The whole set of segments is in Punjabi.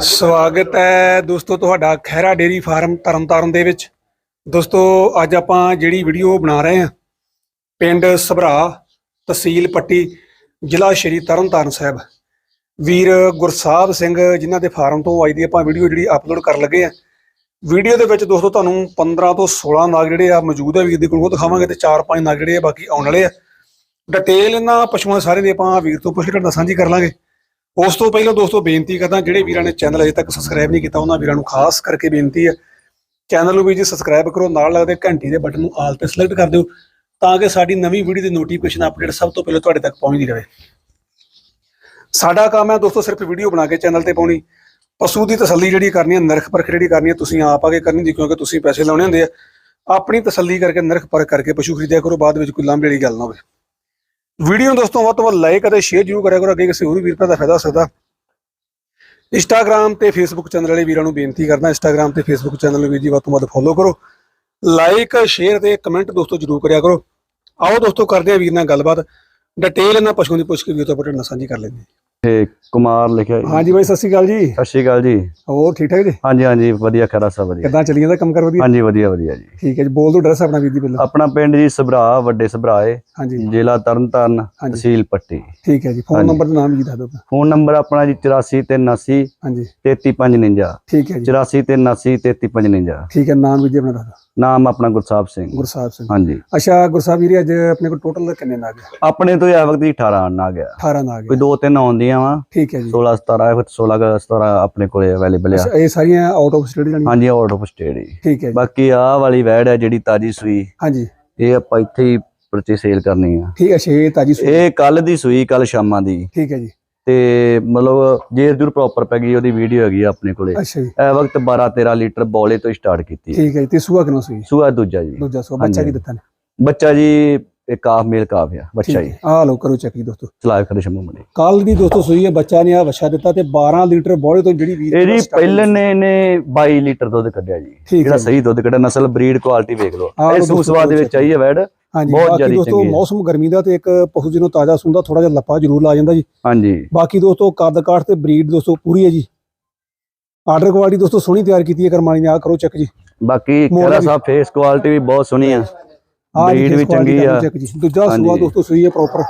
ਸਵਾਗਤ ਹੈ ਦੋਸਤੋ ਤੁਹਾਡਾ ਖਹਿਰਾ ਡੇਰੀ ਫਾਰਮ ਤਰਨਤਾਰਨ ਦੇ ਵਿੱਚ। ਦੋਸਤੋ ਅੱਜ ਆਪਾਂ ਜਿਹੜੀ ਵੀਡੀਓ ਬਣਾ ਰਹੇ ਹਾਂ ਪਿੰਡ ਸਭਰਾ ਤਹਿਸੀਲ ਪੱਟੀ ਜ਼ਿਲ੍ਹਾ ਸ਼੍ਰੀ ਤਰਨਤਾਰਨ ਸਾਹਿਬ। ਵੀਰ ਗੁਰਸਾਹਿਬ ਸਿੰਘ ਜਿਨ੍ਹਾਂ ਦੇ ਫਾਰਮ ਤੋਂ ਅੱਜ ਦੀ ਆਪਾਂ ਵੀਡੀਓ ਜਿਹੜੀ ਅਪਲੋਡ ਕਰਨ ਲੱਗੇ ਆ ਵੀਡੀਓ ਦੇ ਵਿੱਚ ਦੋਸਤੋ ਤੁਹਾਨੂੰ 15 ਤੋਂ 16 ਨਾਗ ਜਿਹੜੇ ਆ ਮੌਜੂਦ ਆ ਵੀਰ ਦੇ ਕੋਲ ਉਹ ਦਿਖਾਵਾਂਗੇ ਤੇ 4-5 ਨਾਗ ਜਿਹੜੇ ਆ ਬਾਕੀ ਆਉਣ ਵਾਲੇ ਆ। ਡਿਟੇਲ ਇਹਨਾਂ ਪਸ਼ੂਆਂ ਸਾਰੇ ਦੀ ਆਪਾਂ ਵੀਰ ਤੋਂ ਪੁੱਛ ਕੇ ਸਾਂਝੀ ਕਰ ਲਾਂਗੇ। ਉਸ ਤੋਂ ਪਹਿਲਾਂ ਦੋਸਤੋ ਬੇਨਤੀ ਕਰਦਾ ਜਿਹੜੇ ਵੀਰਾਂ ਨੇ ਚੈਨਲ ਅਜੇ ਤੱਕ ਸਬਸਕ੍ਰਾਈਬ ਨਹੀਂ ਕੀਤਾ, ਉਹਨਾਂ ਵੀਰਾਂ ਨੂੰ ਖਾਸ ਕਰਕੇ ਬੇਨਤੀ ਹੈ ਚੈਨਲ ਨੂੰ ਵੀ ਜੀ ਸਬਸਕ੍ਰਾਈਬ ਕਰੋ, ਨਾਲ ਲੱਗਦੇ ਘੰਟੀ ਦੇ ਬਟਨ ਨੂੰ ਆਲ ਤੇ ਸਿਲੈਕਟ ਕਰ ਦਿਓ, ਤਾਂ ਕਿ ਸਾਡੀ ਨਵੀਂ ਵੀਡੀਓ ਦੀ ਨੋਟੀਫਿਕੇਸ਼ਨ ਅਪਡੇਟ ਸਭ ਤੋਂ ਪਹਿਲਾਂ ਤੁਹਾਡੇ ਤੱਕ ਪਹੁੰਚਦੀ ਰਹੇ। ਸਾਡਾ ਕੰਮ ਹੈ ਦੋਸਤੋ ਸਿਰਫ ਵੀਡੀਓ ਬਣਾ ਕੇ ਚੈਨਲ ਤੇ ਪਾਉਣੀ, ਪਸ਼ੂ ਦੀ ਤਸੱਲੀ ਜਿਹੜੀ ਕਰਨੀ ਹੈ, ਨਰਖ ਪਰਖ ਜਿਹੜੀ ਕਰਨੀ ਹੈ, ਤੁਸੀਂ ਆਪ ਆ ਕੇ ਕਰਨੀ ਦੀ ਕਿਉਂਕਿ ਤੁਸੀਂ ਪੈਸੇ ਲਾਉਣੇ ਹੁੰਦੇ ਆ, ਆਪਣੀ ਤਸੱਲੀ ਕਰਕੇ ਨਰਖ ਪਰਖ ਕਰਕੇ ਪਸ਼ੂ ਖਰੀਦਿਆ ਕਰੋ, ਬਾਅਦ ਵਿੱਚ ਕੋਈ ਲਾਂਭੇ ਵਾਲੀ ਗੱਲ ਨਾ ਹੋਵੇ। ਵੀਡੀਓ ਨੂੰ ਦੋਸਤੋ ਵੱਧ ਤੋਂ ਵੱਧ ਲਾਈਕ ਅਤੇ ਸ਼ੇਅਰ ਜ਼ਰੂਰ ਕਰਿਆ ਕਰੋ, ਅੱਗੇ ਕਿਸੇ ਹੋਰ ਵੀਰ ਭਰਾ ਦਾ ਫਾਇਦਾ ਹੋ ਸਕਦਾ। ਇੰਸਟਾਗ੍ਰam ਤੇ ਫੇਸਬੁੱਕ ਚੈਨਲ ਵਾਲੇ ਵੀਰਾਂ ਨੂੰ ਬੇਨਤੀ ਕਰਦਾ ਇੰਸਟਾਗ੍ਰam ਤੇ ਫੇਸਬੁੱਕ ਚੈਨਲ ਨੂੰ ਵੀ ਜੀ ਵੱਧ ਤੋਂ ਵੱਧ ਫੋਲੋ ਕਰੋ। ਲਾਈਕ ਸ਼ੇਅਰ ਤੇ ਕਮੈਂਟ ਦੋਸਤੋ ਜ਼ਰੂਰ ਕਰਿਆ ਕਰੋ। ਆਓ ਦੋਸਤੋ ਕਰਦੇ ਆ ਵੀਰ ਨਾਲ ਗੱਲਬਾਤ। ਡਿਟੇਲ ਇਹਨਾਂ ਪਸ਼ੂਆਂ ਦੀ ਪੁੱਛ ਕੇ ਵੀਰ ਤੋਂ ਆਪਣੇ ਨਾਲ ਸਾਂਝੀ ਕਰ ਲੈਂਦੇ ਹਾਂ। ਤੇ ਕੁਮਾਰ ਲਿਖਿਆ ਜੀ। ਹਾਂਜੀ ਬਾਈ ਸਤਿ ਸ਼੍ਰੀ ਅਕਾਲ ਜੀ। ਸਤਿ ਸ਼੍ਰੀ ਅਕਾਲ ਜੀ। ਹੋਰ ਠੀਕ ਠਾਕ ਜੀ? ਹਾਂਜੀ ਹਾਂਜੀ ਵਧੀਆ ਖਰਾ ਸਭ ਵਧੀਆ। ਕਿੱਦਾਂ ਚੱਲੀ ਜਾਂਦਾ ਕੰਮ ਕਰ ਵਧੀਆ? ਹਾਂਜੀ ਵਧੀਆ ਵਧੀਆ ਜੀ। ਠੀਕ ਹੈ ਜੀ ਬੋਲ ਦੋ ਐਡਰੈਸ ਆਪਣਾ ਵੀਰ ਦੀ ਪਹਿਲਾਂ। ਆਪਣਾ ਪਿੰਡ ਜੀ ਸਭਰਾ ਵੱਡੇ ਸਭਰਾਏ ਹਾਂਜੀ। ਜ਼ਿਲ੍ਹਾ ਤਰਨਤਾਰਨ ਤਹਿਸੀਲ ਪੱਟੀ। ਠੀਕ ਹੈ ਜੀ ਫੋਨ। ਨੰਬਰ ਤੇ ਨਾਮ ਜੀ ਦੱਸ ਦਿਓ। ਫੋਨ ਨੰਬਰ ਆਪਣਾ ਜੀ 8483 ਹਾਂਜੀ। 3359 ਠੀਕ ਹੈ ਜੀ। 8483 3359 ਠੀਕ ਹੈ ਨਾਮ ਵੀ ਜੀ ਆਪਣਾ ਦੱਸ ਨਾਮ ਆਪਣਾ ਗੁਰਸਾਹਿਬ ਸਿੰਘ। ਗੁਰਸਾਹਿਬ ਸਿੰਘ। ਹਾਂਜੀ। ਅੱਛਾ ਗੁਰਸਾਹਿਬ ਵੀਰੇ ਅੱਜ ਆਪਣੇ ਕੋਲ ਟੋਟਲ ਕਿੰਨੇ ਨਾਗ ਆਪਣੇ ਤੋਂ ਇਹ ਵਕਤ ਹੀ 18 ਆ ਗਿਆ। 18 ਨਾਗ ਕੋਈ ਦੋ ਤਿੰਨ ਆਉਂਦੀਆਂ ਵਾ। ਠੀਕ ਹੈ ਜੀ। 16 17 ਫਿਰ 16 ਅਗਰ 17 ਆਪਣੇ ਕੋਲੇ ਅਵੇਲੇਬਲ ਆ। ਇਹ ਸਾਰੀਆਂ ਆਊਟ ਆਫ ਸਟੇਟ ਜਾਣੀ ਹਾਂਜੀ ਆਊਟ ਆਫ ਸਟੇਟ ਹੀ ਠੀਕ ਹੈ ਜੀ। ਬਾਕੀ ਆਹ ਵਾਲੀ ਵੈੜ ਹੈ ਜਿਹੜੀ ਤਾਜੀ ਸੂਈ। ਹਾਂਜੀ। ਇਹ ਆਪਾਂ ਇੱਥੇ ਹੀ ਪਰਚੇ ਸੇਲ ਕਰਨੀ ਆ। ਠੀਕ ਹੈ ਛੇ ਤਾਜੀ ਸੂਈ। ਇਹ ਕੱਲ ਦੀ ਸੂਈ ਕੱਲ ਸ਼ਾਮਾਂ ਦੀ। ਠੀਕ ਹੈ ਜੀ। ਤੇ ਮਤਲਬ ਜੇ ਜਰੂਰ ਪ੍ਰੋਪਰ ਪੈ ਗਈ ਉਹਦੀ ਵੀਡੀਓ ਹੈਗੀ ਆਪਣੇ ਕੋਲੇ। ਅੱਛਾ ਜੀ। ਇਹ ਵਕਤ 12 13 ਲੀਟਰ ਬੋਲੇ ਤੋਂ ਸਟਾਰਟ ਕੀਤੀ ਠੀਕ ਹੈ ਜੀ ਤੇ ਸੂਆ ਕਿੰਨਾ ਸੂਈ? ਸੂਆ ਦੂਜਾ ਜੀ। ਦੂਜਾ ਸੂਆ ਬੱਚਾ। ਕੀ ਦਿੱਤਾ ਨੇ? ਬੱਚਾ ਜੀ ਇਹ ਕਾਫ ਮੇਲ ਕਾਫ ਆ ਬੱਚਾ ਜੀ। ਆ ਲਓ ਕਰੋ ਚੈੱਕ ਜੀ ਦੋਸਤੋ। ਚਲਾਇ ਖੜੇ ਸ਼ਮੂ ਮਣੀ ਕੱਲ ਦੀ ਦੋਸਤੋ ਸੂਈ ਹੈ ਬੱਚਾ ਨੇ ਆ ਵਛਾ ਦਿੱਤਾ ਤੇ 12 ਲੀਟਰ ਬੋਲੇ ਤੋਂ ਜਿਹੜੀ ਵੀਰ ਇਹ ਜੀ ਪਹਿਲੇ ਨੇ ਇਹਨੇ 22 ਲੀਟਰ ਦੁੱਧ ਕੱਢਿਆ ਜੀ। ਜਿਹੜਾ ਹੈ ਸਹੀ ਦੁੱਧ ਕੱਢਿਆ ਨਸਲ ਬਰੀਡ ਕੁਆਲਿਟੀ ਵੇਖ ਲਓ। ਇਹ ਸੂਸਵਾ ਦੇ ਵਿੱਚ ਆਈ ਹੈ ਵੈੜ ਹਾਂਜੀ ਬਹੁਤ ਬਾਕੀ ਦੋਸਤੋ ਹੈ। ਮੌਸਮ ਗਰਮੀ ਦਾ ਤੇ ਇੱਕ ਪਸ਼ੂ ਜਿਹਨੂੰ ਤਾਜ਼ਾ ਸੁੰਦਾ ਥੋੜਾ ਜਿਹਾ ਲੱਪਾ ਜ਼ਰੂਰ ਲਾ ਜਾਂਦਾ ਜੀ। ਹਾਂਜੀ। ਬਾਕੀ ਦੋਸਤੋ ਕੱਦ ਕਾਠ ਤੇ ਬਰੀਡ ਦੋਸਤੋ ਪੂਰੀ ਹੈ ਜੀ। ਆਰਡਰ ਕੁਆਲਿਟੀ ਦੋਸਤੋ ਸੋਹਣੀ ਤਿਆਰ ਕੀਤੀ ਹੈ ਕਰਮਾਨੀ ਨੇ ਆ ਕਰੋ ਚੈੱਕ ਜੀ। ਬਾਕੀ ਖੇਰਾ ਵੀ- ਸਾਹਿਬ ਫੇਸ ਕੁਆਲਿਟੀ ਵੀ ਬਹੁਤ ਸੋਹਣੀ ਆ। Breed ਵੀ ਚੰਗੀ ਕਰੋ ਆ। ਦੂਜਾ ਸੂਆ। ਦੋਸਤੋ ਸੂਈ ਹੈ ਪ੍ਰੋਪਰ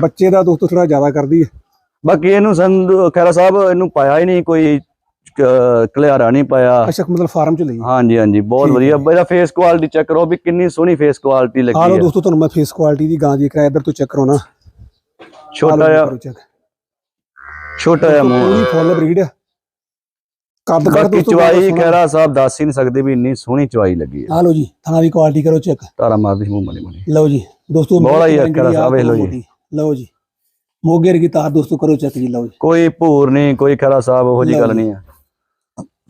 ਬੱਚੇ ਦਾ ਦੋਸਤੋ ਥੋੜਾ ਜ਼ਿਆਦਾ ਕਰਦੀ ਹੈ ਬਾਕੀ ਇਹਨੂੰ ਸੰਧੂ ਖੈਰਾ ਸਾਹਿਬ ਇਹਨੂੰ ਪਾਇਆ ਹੀ ਨਹੀਂ ਕੋਈ ਕਲਿਆਰਾ ਨਹੀਂ ਪਾਇਆ। ਅੱਛਾ ਮਤਲਬ ਫਾਰਮ ਚ ਲਈ। ਹਾਂਜੀ ਹਾਂਜੀ ਬਹੁਤ ਵਧੀਆ। ਇਹਦਾ ਫੇਸ ਕੁਆਲਿਟੀ ਚੈੱਕ ਕਰੋ ਵੀ ਕਿੰਨੀ ਸੋਹਣੀ ਫੇਸ ਕੁਆਲਿਟੀ ਆ ਲੱਗੀ ਲਓ ਹੈ। ਦੋਸਤੋ ਤੁਹਾਨੂੰ ਮੈਂ ਫੇਸ ਕੁਆਲਿਟੀ ਦੀ ਗਾਂ ਦੀ ਕਰਾਇਆ ਇੱਧਰ ਤੋਂ ਚੈੱਕ ਕਰੋ ਨਾ ਛੋਟਾ ਜਿਹਾ ਛੋਟਾ ਜਿਹਾ ਪੂਰੀ ਮੂੰਹ। ਫੁੱਲ ਬਰੀਡ ਹੈ ਕੱਦ ਕਾਠ ਬਾਕੀ ਦੋਸਤੋ ਚਵਾਈ ਖੈਰਾ ਸਾਹਿਬ ਦੱਸ ਹੀ ਨਹੀਂ ਸਕਦੇ ਵੀ ਇੰਨੀ ਸੋਹਣੀ ਚਵਾਈ ਲੱਗੀ ਹੈ। ਆ ਲਓ ਜੀ ਥਣਾ ਦੀ ਕੁਆਲਿਟੀ ਕਰੋ ਚੈੱਕ ਤਾਰਾ ਮਾਰਦੀ ਮੂੰਹ ਮਣੀ ਮਣੀ ਲਓ ਜੀ ਦੋਸਤੋ ਬੋਲਾ ਹੀ ਆ, ਆਹ ਵੇਖ ਲਓ ਜੀ। ਲਓ ਜੀ ਮੋਗੇ ਰਗੀ ਤਾਰ ਦੋਸਤੋ ਕਰੋ ਚੈੱਕ ਜੀ ਲਓ ਜੀ। ਕੋਈ ਭੂਰ ਨਹੀਂ ਕੋਈ ਖੈਰਾ ਸਾਹਿਬ ਉਹੋ ਜੀ ਗੱਲ ਨਹੀਂ ਹੈ।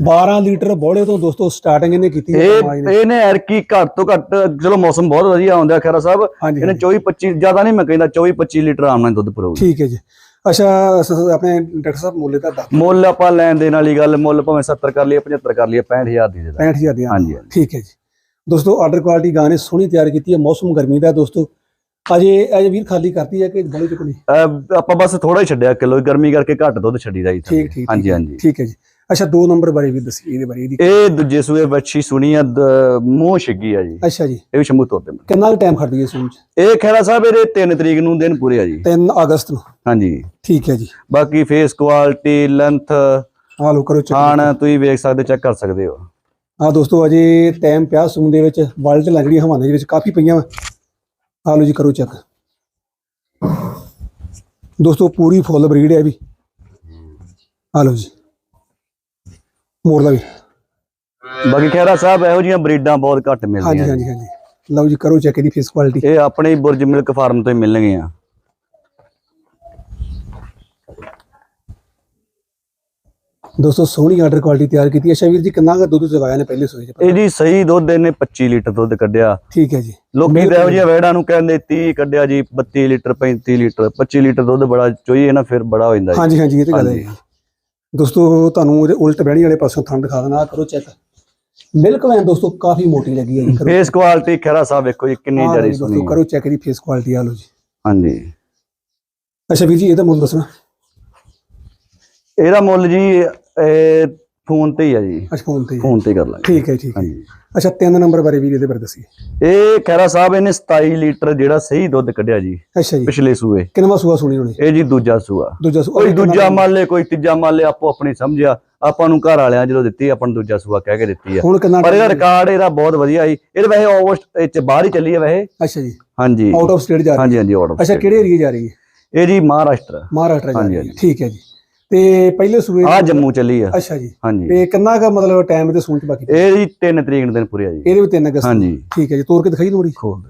12 ਲੀਟਰ ਬੋਲੇ ਤੋਂ ਦੋਸਤੋ ਸਟਾਰਟਿੰਗ ਇਹਨੇ ਕੀਤੀ ਹੈ ਇਹ। ਇਹਨੇ ਐਰਕੀ ਘੱਟ ਤੋਂ ਘੱਟ ਚਲੋ ਮੌਸਮ ਬਹੁਤ ਵਧੀਆ ਆਉਂਦਾ ਖੈਰਾ ਸਾਹਿਬ। ਇਹਨੇ 24 25 ਜ਼ਿਆਦਾ ਨਹੀਂ ਮੈਂ ਕਹਿੰਦਾ 24 25 ਲੀਟਰ ਆਰਾਮ ਨਾਲ ਦੁੱਧ ਪਰੋਗੀ ਠੀਕ ਹੈ ਜੀ। ਅੱਛਾ ਸ- ਆਪਣੇ ਡਾਕਟਰ ਸਾਹਿਬ ਮੁੱਲੇ ਦਾ ਦੱਸ ਮੁੱਲ ਆਪਾਂ ਲੈਣ ਦੇਣ ਵਾਲੀ ਗੱਲ ਮੁੱਲ ਭਾਵੇਂ 70 ਕਰ ਲਈਏ 75 ਕਰ ਲਈਏ 65000 ਦੀ ਦੇ ਦਾਂਗੇ। 65000 ਦੀ ਹਾਂਜੀ ਹਾਂਜੀ। ਠੀਕ ਹੈ ਜੀ। ਦੋਸਤੋ ਆਰਡਰ ਕੁਆਲਿਟੀ ਗਾਂ ਨੇ ਸੋਹਣੀ ਤਿਆਰ ਕੀਤੀ ਹੈ ਮੌਸਮ ਗਰਮੀ ਦਾ ਦੋਸਤੋ। ਅਜੇ ਅਜੇ ਵੀਰ ਖਾਲੀ ਕਰਤੀ ਹੈ ਕਿ ਬੜੀ ਚੁਕਣੀ ਅਹ ਆਪਾਂ ਬਸ ਥੋੜਾ ਹੀ ਛੱਡਿਆ ਕਿਲੋ ਗਰਮੀ ਕਰਕੇ ਘੱਟ ਦੁੱਧ ਛੱਡੀਦਾ ਜੀ ਠੀਕ ਠੀਕ ਹਾਂਜੀ। ਹਾਂਜੀ। ਠੀਕ ਹੈ ਜੀ। ਅੱਛਾ ਦੋ ਨੰਬਰ ਬਾਰੇ ਵੀ ਦੱਸੀ ਇਹਦੇ ਬਾਰੇ ਇਹਦੀ। ਇਹ ਦੂਜੇ ਸੂਏ ਵੱਛੀ ਸੁਣੀ ਆ ਦ- ਮੂੰਹ ਛਿੱਗੀ ਆ ਜੀ। ਅੱਛਾ ਜੀ। ਇਹ ਵੀ ਸ਼ੰਭੂ ਤੋਰ ਦੇ ਕਿੰਨਾ ਟਾਈਮ ਖੜਦੀ ਹੈ ਚ? ਇਹ ਖੈਰਾ ਸਾਹਿਬ ਇਹਦੇ 3 ਤਰੀਕ ਨੂੰ ਦਿਨ ਪੂਰੇ ਆ ਜੀ। 3 ਅਗਸਤ ਨੂੰ? ਹਾਂਜੀ। ਠੀਕ ਹੈ ਜੀ। ਬਾਕੀ ਫੇਸ ਕੁਆਲਿਟੀ ਲੈਂਥ ਆ ਲੋ ਕਰੋ ਚੈੱਕ ਖਾਣ ਤੁਸੀਂ ਵੇਖ ਸਕਦੇ ਚੈੱਕ ਕਰ ਸਕਦੇ ਹੋ। ਆ ਦੋਸਤੋ ਅਜੇ ਟਾਈਮ ਪਿਆ ਸੂਨ ਦੇ ਵਿੱਚ। ਵਲਟ ਲੱਗੜੀ ਹਵਾਨੇ ਦੇ ਵਿੱਚ। ਕਾਫੀ ਪਈਆਂ ਆ ਲੋ ਜੀ ਕਰੋ ਚੈੱਕ ਦੋਸਤੋ ਪੂਰੀ ਫੁੱਲ ਬਰੀਡ ਹੈ ਇਹ ਵੀ। ਆ ਲੋ ਜੀ। ਮੋੜ ਦਾ ਵੀ ਬਾਕੀ ਖੈਰਾ ਸਾਹਿਬ ਇਹੋ ਜਿਹੀਆਂ ਬਰੀਡਾਂ ਬਹੁਤ ਘੱਟ ਹਾਂਜੀ ਮਿਲਦੀਆਂ ਹਾਂਜੀ ਹਾਂਜੀ। ਲਓ ਜੀ ਕਰੋ ਚੈੱਕ ਇਹਦੀ ਫੇਸ ਕੁਆਲਿਟੀ ਇਹ ਆਪਣੇ ਹੀ ਬੁਰਜ ਮਿਲਕ ਫਾਰਮ ਤੋਂ ਹੀ ਮਿਲਣਗੀਆਂ। ਦੋਸਤੋ ਸੋਹਣੀ ਆਰਡਰ ਕੁਆਲਿਟੀ ਤਿਆਰ ਕੀਤੀ ਹੈ। ਸ਼ਾਵੀਰ ਜੀ ਕਿੰਨਾ ਕੁ ਦੁੱਧ ਚਵਾਇਆ ਨੇ ਪਹਿਲੇ ਸੋਏ ਚ? ਇਹ ਜੀ ਸਹੀ ਦੁੱਧ ਇਹਨੇ 25 ਲੀਟਰ ਦੁੱਧ ਕੱਢਿਆ। ਠੀਕ ਹੈ ਜੀ। ਲੋਕੀ ਤਾਂ ਇਹੋ ਵੈੜਾਂ ਨੂੰ ਕਹਿੰਦੇ 30 ਕੱਢਿਆ ਜੀ 32 ਲੀਟਰ 35 ਲੀਟਰ। 25 ਲੀਟਰ ਦੁੱਧ ਬੜਾ ਚੋਈਏ ਨਾ ਫਿਰ ਬੜਾ ਹੋ ਜਾਂਦਾ ਹਾਂਜੀ ਹਾਂਜੀ ਇਹ ਤੇ ਗੱਲ ਹੈ ਹਾਂਜੀ। ਜੀ। ਦੋਸਤੋ ਤੁਹਾਨੂੰ ਇਹਦੇ ਉਲਟ ਬਹਿਣੀ ਵਾਲੇ ਪਾਸੋਂ ਥਣ ਦਿਖਾ ਦੇਣਾ ਕਰੋ ਚੈੱਕ ਮਿਲਕ ਵੈਨ ਦੋਸਤੋ ਕਾਫੀ ਮੋਟੀ ਲੱਗੀ ਹੈ ਜੀ ਕਰੋ ਫੇਸ ਕੁਆਲਿਟੀ ਖੈਰਾ ਸਾਹਿਬ ਵੇਖੋ ਜੀ ਕਿੰਨੀ ਜ਼ਿਆਦਾ ਜੀ ਦੋਸਤੋ ਹੈ। ਕਰੋ ਚੈੱਕ ਦੀ ਫੇਸ ਕੁਆਲਿਟੀ ਆ ਲਓ ਜੀ। ਹਾਂਜੀ। ਅੱਛਾ ਵੀਰ ਜੀ ਇਹਦਾ ਮੁੱਲ ਦੱਸਣਾ। ਇਹਦਾ ਮੁੱਲ ਜੀ ਇਹ ਫੋਨ ਤੇ ਹੀ ਆ ਜੀ। ਅੱਛਾ ਫੋਨ ਤੇ ਹੀ। ਫੋਨ ਤੇ ਕਰ ਲਾਂਗੇ। ਠੀਕ ਹੈ ਠੀਕ ਹੈ। ਹਾਂਜੀ। ਅੱਛਾ ਤਿੰਨ ਨੰਬਰ ਬਾਰੇ ਵੀਰ ਇਹਦੇ ਬਾਰੇ ਦੱਸੀਏ ਇਹ ਖੈਰਾ ਸਾਹਿਬ ਇਹਨੇ 27 ਲੀਟਰ ਜਿਹੜਾ ਸਹੀ ਦੁੱਧ ਕੱਢਿਆ ਜੀ ਅੱਛਾ ਜੀ। ਪਿਛਲੇ ਸੂਏ। ਕਿੰਨਵਾ ਸੂਆ ਸੁਣੀ ਹੋਣੀ? ਇਹ ਜੀ ਦੂਜਾ ਸੂਆ। ਦੂਜਾ ਸੂਆ। ਕੋਈ ਦੂਜਾ ਮੰਨ ਲੇ ਕੋਈ ਤੀਜਾ ਮੰਨ ਲੇ ਆਪੋ ਆਪਣੀ ਸਮਝਿਆ ਆਪਾਂ ਨੂੰ ਘਰ ਵਾਲਿਆਂ ਜਦੋਂ ਦਿੱਤੀ ਆਪਾਂ ਨੂੰ ਦੂਜਾ ਸੂਆ ਕਹਿ ਕੇ ਦਿੱਤੀ ਆ। ਹੁਣ ਕਿੰਨਾ ਪਰ ਇਹਦਾ ਰਿਕਾਰਡ ਇਹਦਾ ਬਹੁਤ ਵਧੀਆ ਜੀ ਇਹਦੇ ਵੈਸੇ ਆਲਮੋਸਟ ਇਹ ਚ ਬਾਹਰ ਹੀ ਚੱਲੀ ਹੈ ਵੈਸੇ। ਅੱਛਾ ਜੀ। ਹਾਂਜੀ। ਆਊਟ ਆਫ ਸਟੇਟ ਜਾ ਰਹੀ ਹਾਂਜੀ ਹਾਂਜੀ ਆਰਡਰ ਅੱਛਾ ਕਿਹੜੇ ਏਰੀਆ ਜਾ ਰਹੀ ਹੈ? ਇਹ ਜੀ ਮਹਾਰਾਸ਼ਟਰ। ਮਹਾਰਾਸ਼ਟਰ ਜਾ ਹਾਂਜੀ, ਰਹੀ ਹੈ। ਠੀਕ ਹੈ ਜੀ। ਤੇ ਪਹਿਲੇ ਸੂਏ ਆ ਜੰਮੂ ਚੱਲੀ ਆ। ਅੱਛਾ ਜੀ। ਹਾਂਜੀ। ਤੇ ਕਿੰਨਾ ਕੁ ਮਤਲਬ ਟਾਈਮ ਤੇ ਸੂਣ ਚ ਬਾਕੀ? ਇਹ ਜੀ 3 ਤਰੀਕ ਨੂੰ ਦਿਨ ਪੂਰੇ ਆ ਜੀ। ਇਹਦੇ ਵੀ 3 ਅਗਸਤ। ਹਾਂਜੀ। ਠੀਕ ਹੈ ਜੀ। ਤੋਰ ਕੇ ਦਿਖਾਈ ਥੋੜੀ ਖੋਲ ਦੇ।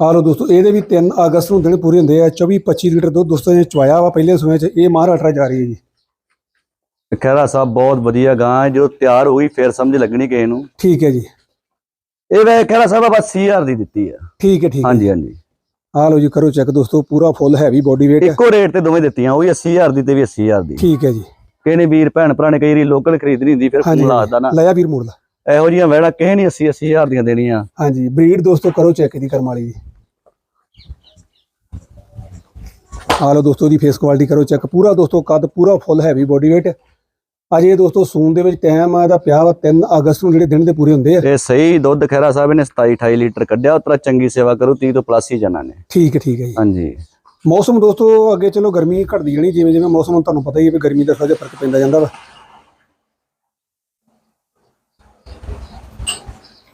ਆ ਲੋ ਦੋਸਤੋ ਇਹਦੇ ਵੀ 3 ਅਗਸਤ ਨੂੰ ਦਿਨ ਪੂਰੇ ਹੁੰਦੇ ਆ। 24 25 ਲੀਟਰ ਦੁੱਧ ਦੋਸਤੋ ਨੇ ਚਵਾਇਆ ਵਾ ਪਹਿਲੇ ਸੂਏ ਚ। ਇਹ ਮਹਾਰਾਸ਼ਟਰ ਜਾ ਰਹੀ ਹੈ ਜੀ। ਖੈਰਾ ਸਾਹਿਬ ਬਹੁਤ ਵਧੀਆ ਗਾਂ ਹੈ। ਜੋ ਤਿਆਰ ਹੋਈ ਫਿਰ ਸਮਝ ਲੱਗਣੀ ਕਿਸੇ ਨੂੰ। ਠੀਕ ਹੈ ਜੀ। ਇਹ ਵੈਸੇ ਖੈਰਾ ਸਾਹਿਬ ਆਪਾਂ 80000 ਦੀ ਦਿੱਤੀ ਆ। ਠੀਕ ਹੈ ਠੀਕ ਹਾਂਜੀ ਹਾਂਜੀ। ਆ ਲੋ ਜੀ ਕਰੋ ਚੈੱਕ ਦੋਸਤੋ ਪੂਰਾ ਫੁੱਲ ਹੈਵੀ ਬੋਡੀ weight ਇੱਕੋ ਰੇਟ ਤੇ ਦੋਵੇਂ ਦਿੱਤੀਆਂ ਉਹ ਵੀ 80000 ਦੀ ਤੇ ਵੀ 80000 ਦੀ। ਠੀਕ ਹੈ ਜੀ। ਕਿਸੇ ਨੇ ਵੀਰ ਭੈਣ ਭਰਾ ਨੇ ਕਈ ਵਾਰੀ ਲੋਕਲ ਖਰੀਦਣੀ ਹੁੰਦੀ ਫਿਰ ਫੋਨ ਲਾਦਾ ਨਾ। ਲਿਆ ਵੀਰ ਮੋੜ ਲਾ। ਇਹੋ ਜੀਆਂ ਵੈੜਾ ਕਿਸੇ ਨਹੀਂ 80 80000 ਦੀਆਂ ਦੇਣੀਆਂ। ਹਾਂਜੀ ਬਰੀਡ ਦੋਸਤੋ ਕਰੋ ਚੈੱਕ ਦੀ ਕਰਮ ਵਾਲੀ। ਦੀ ਆ ਲੋ ਦੋਸਤੋ ਦੀ ਫੇਸ ਕੁਆਲਿਟੀ ਕਰੋ ਚੈੱਕ ਪੂਰਾ ਦੋਸਤੋ ਕੱਦ ਪੂਰਾ ਫੁੱਲ ਹੈਵੀ ਬੋਡੀ weight ਅਜੇ ਦੋਸਤੋ ਸੂਨ ਦੇ ਵਿੱਚ ਟਾਈਮ ਆ ਦਾ ਪਿਆ ਵਾ 3 ਅਗਸਤ ਨੂੰ ਜਿਹੜੇ ਦਿਨ ਦੇ ਪੂਰੇ ਹੁੰਦੇ ਆ। ਇਹ ਸਹੀ ਦੁੱਧ ਖੈਰਾ ਸਾਹਿਬ ਨੇ 27 28 ਲੀਟਰ ਕੱਢਿਆ ਉਤਰਾ ਚੰਗੀ ਸੇਵਾ ਕਰੂ 30 ਤੋਂ ਪਲੱਸ ਹੀ ਜਾਣਾ ਨੇ। ਠੀਕ ਹੈ ਠੀਕ ਹੈ ਜੀ। ਹਾਂਜੀ। ਮੌਸਮ ਦੋਸਤੋ ਅੱਗੇ ਚਲੋ ਗਰਮੀ ਘਟਦੀ ਜਾਣੀ ਜਿਵੇਂ ਜਿਵੇਂ ਮੌਸਮ ਤੁਹਾਨੂੰ ਪਤਾ ਹੀ ਹੈ ਵੀ ਗਰਮੀ ਦਾ ਜਿਹਾ ਫ਼ਰਕ ਪੈਂਦਾ ਜਾਂਦਾ ਵਾ।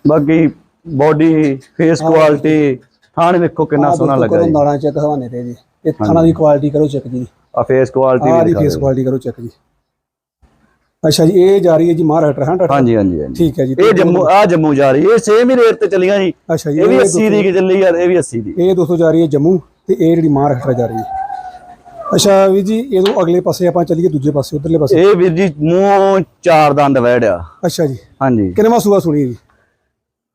ਬਾਕੀ ਬਾਡੀ ਫੇਸ ਕੁਆਲਿਟੀ ਥਾਣ ਵੇਖੋ ਕਿੰਨਾ ਸੋਹਣਾ ਲੱਗਾ ਕਰੋ ਜੀ। ਨਾੜਾਂ ਚੈੱਕ ਹਵਾਨੇ ਤੇ ਜੀ। ਇਹ ਥਾਣਾ ਦੀ ਕੁਆਲਿਟੀ ਕਰੋ ਚੈੱਕ ਜੀ। ਆ ਫੇਸ ਕੁਆਲਿਟੀ ਵੀ ਦੀ ਫੇਸ ਕੁਆਲਿਟੀ ਕਰੋ ਚੈੱਕ ਜੀ। ਅੱਛਾ ਜੀ ਇਹ ਜਾ ਰਹੀ ਹੈ ਜੀ ਮਹਾਰਾਸ਼ਟਰ ਹਾਂ ਟਾਟਾ ਹਾਂਜੀ ਹਾਂਜੀ ਹਾਂਜੀ। ਠੀਕ ਹੈ ਜੀ ਇਹ ਜੰਮੂ ਆ ਜੰਮੂ ਜਾ ਰਹੀ ਇਹ ਸੇਮ ਹੀ ਰੇਟ ਤੇ ਚੱਲੀਆਂ ਜੀ। ਅੱਛਾ ਜੀ ਇਹ ਵੀ 80 ਦੀ ਕਿ ਚੱਲੀ ਯਾਰ ਇਹ ਵੀ 80 ਦੀ। ਇਹ ਦੋਸਤੋ ਜਾ ਰਹੀ ਹੈ ਜੰਮੂ ਤੇ ਇਹ ਜਿਹੜੀ ਮਹਾਰਾਸ਼ਟਰ ਜਾ ਰਹੀ ਹੈ। ਅੱਛਾ ਵੀ ਜੀ ਇਹਦੋਂ ਅਗਲੇ ਪਾਸੇ ਆਪਾਂ ਚੱਲੀਏ ਦੂਜੇ ਪਾਸੇ ਉਧਰਲੇ ਪਾਸੇ। ਇਹ ਵੀਰ ਜੀ ਮੂੰਹ ਚਾਰ ਦੰਦ ਵੜਿਆ ਅੱਛਾ ਜੀ। ਹਾਂਜੀ। ਕਿੰਨਵਾਂ ਸੂਆ ਸੁਣੀ ਹੈ ਜੀ?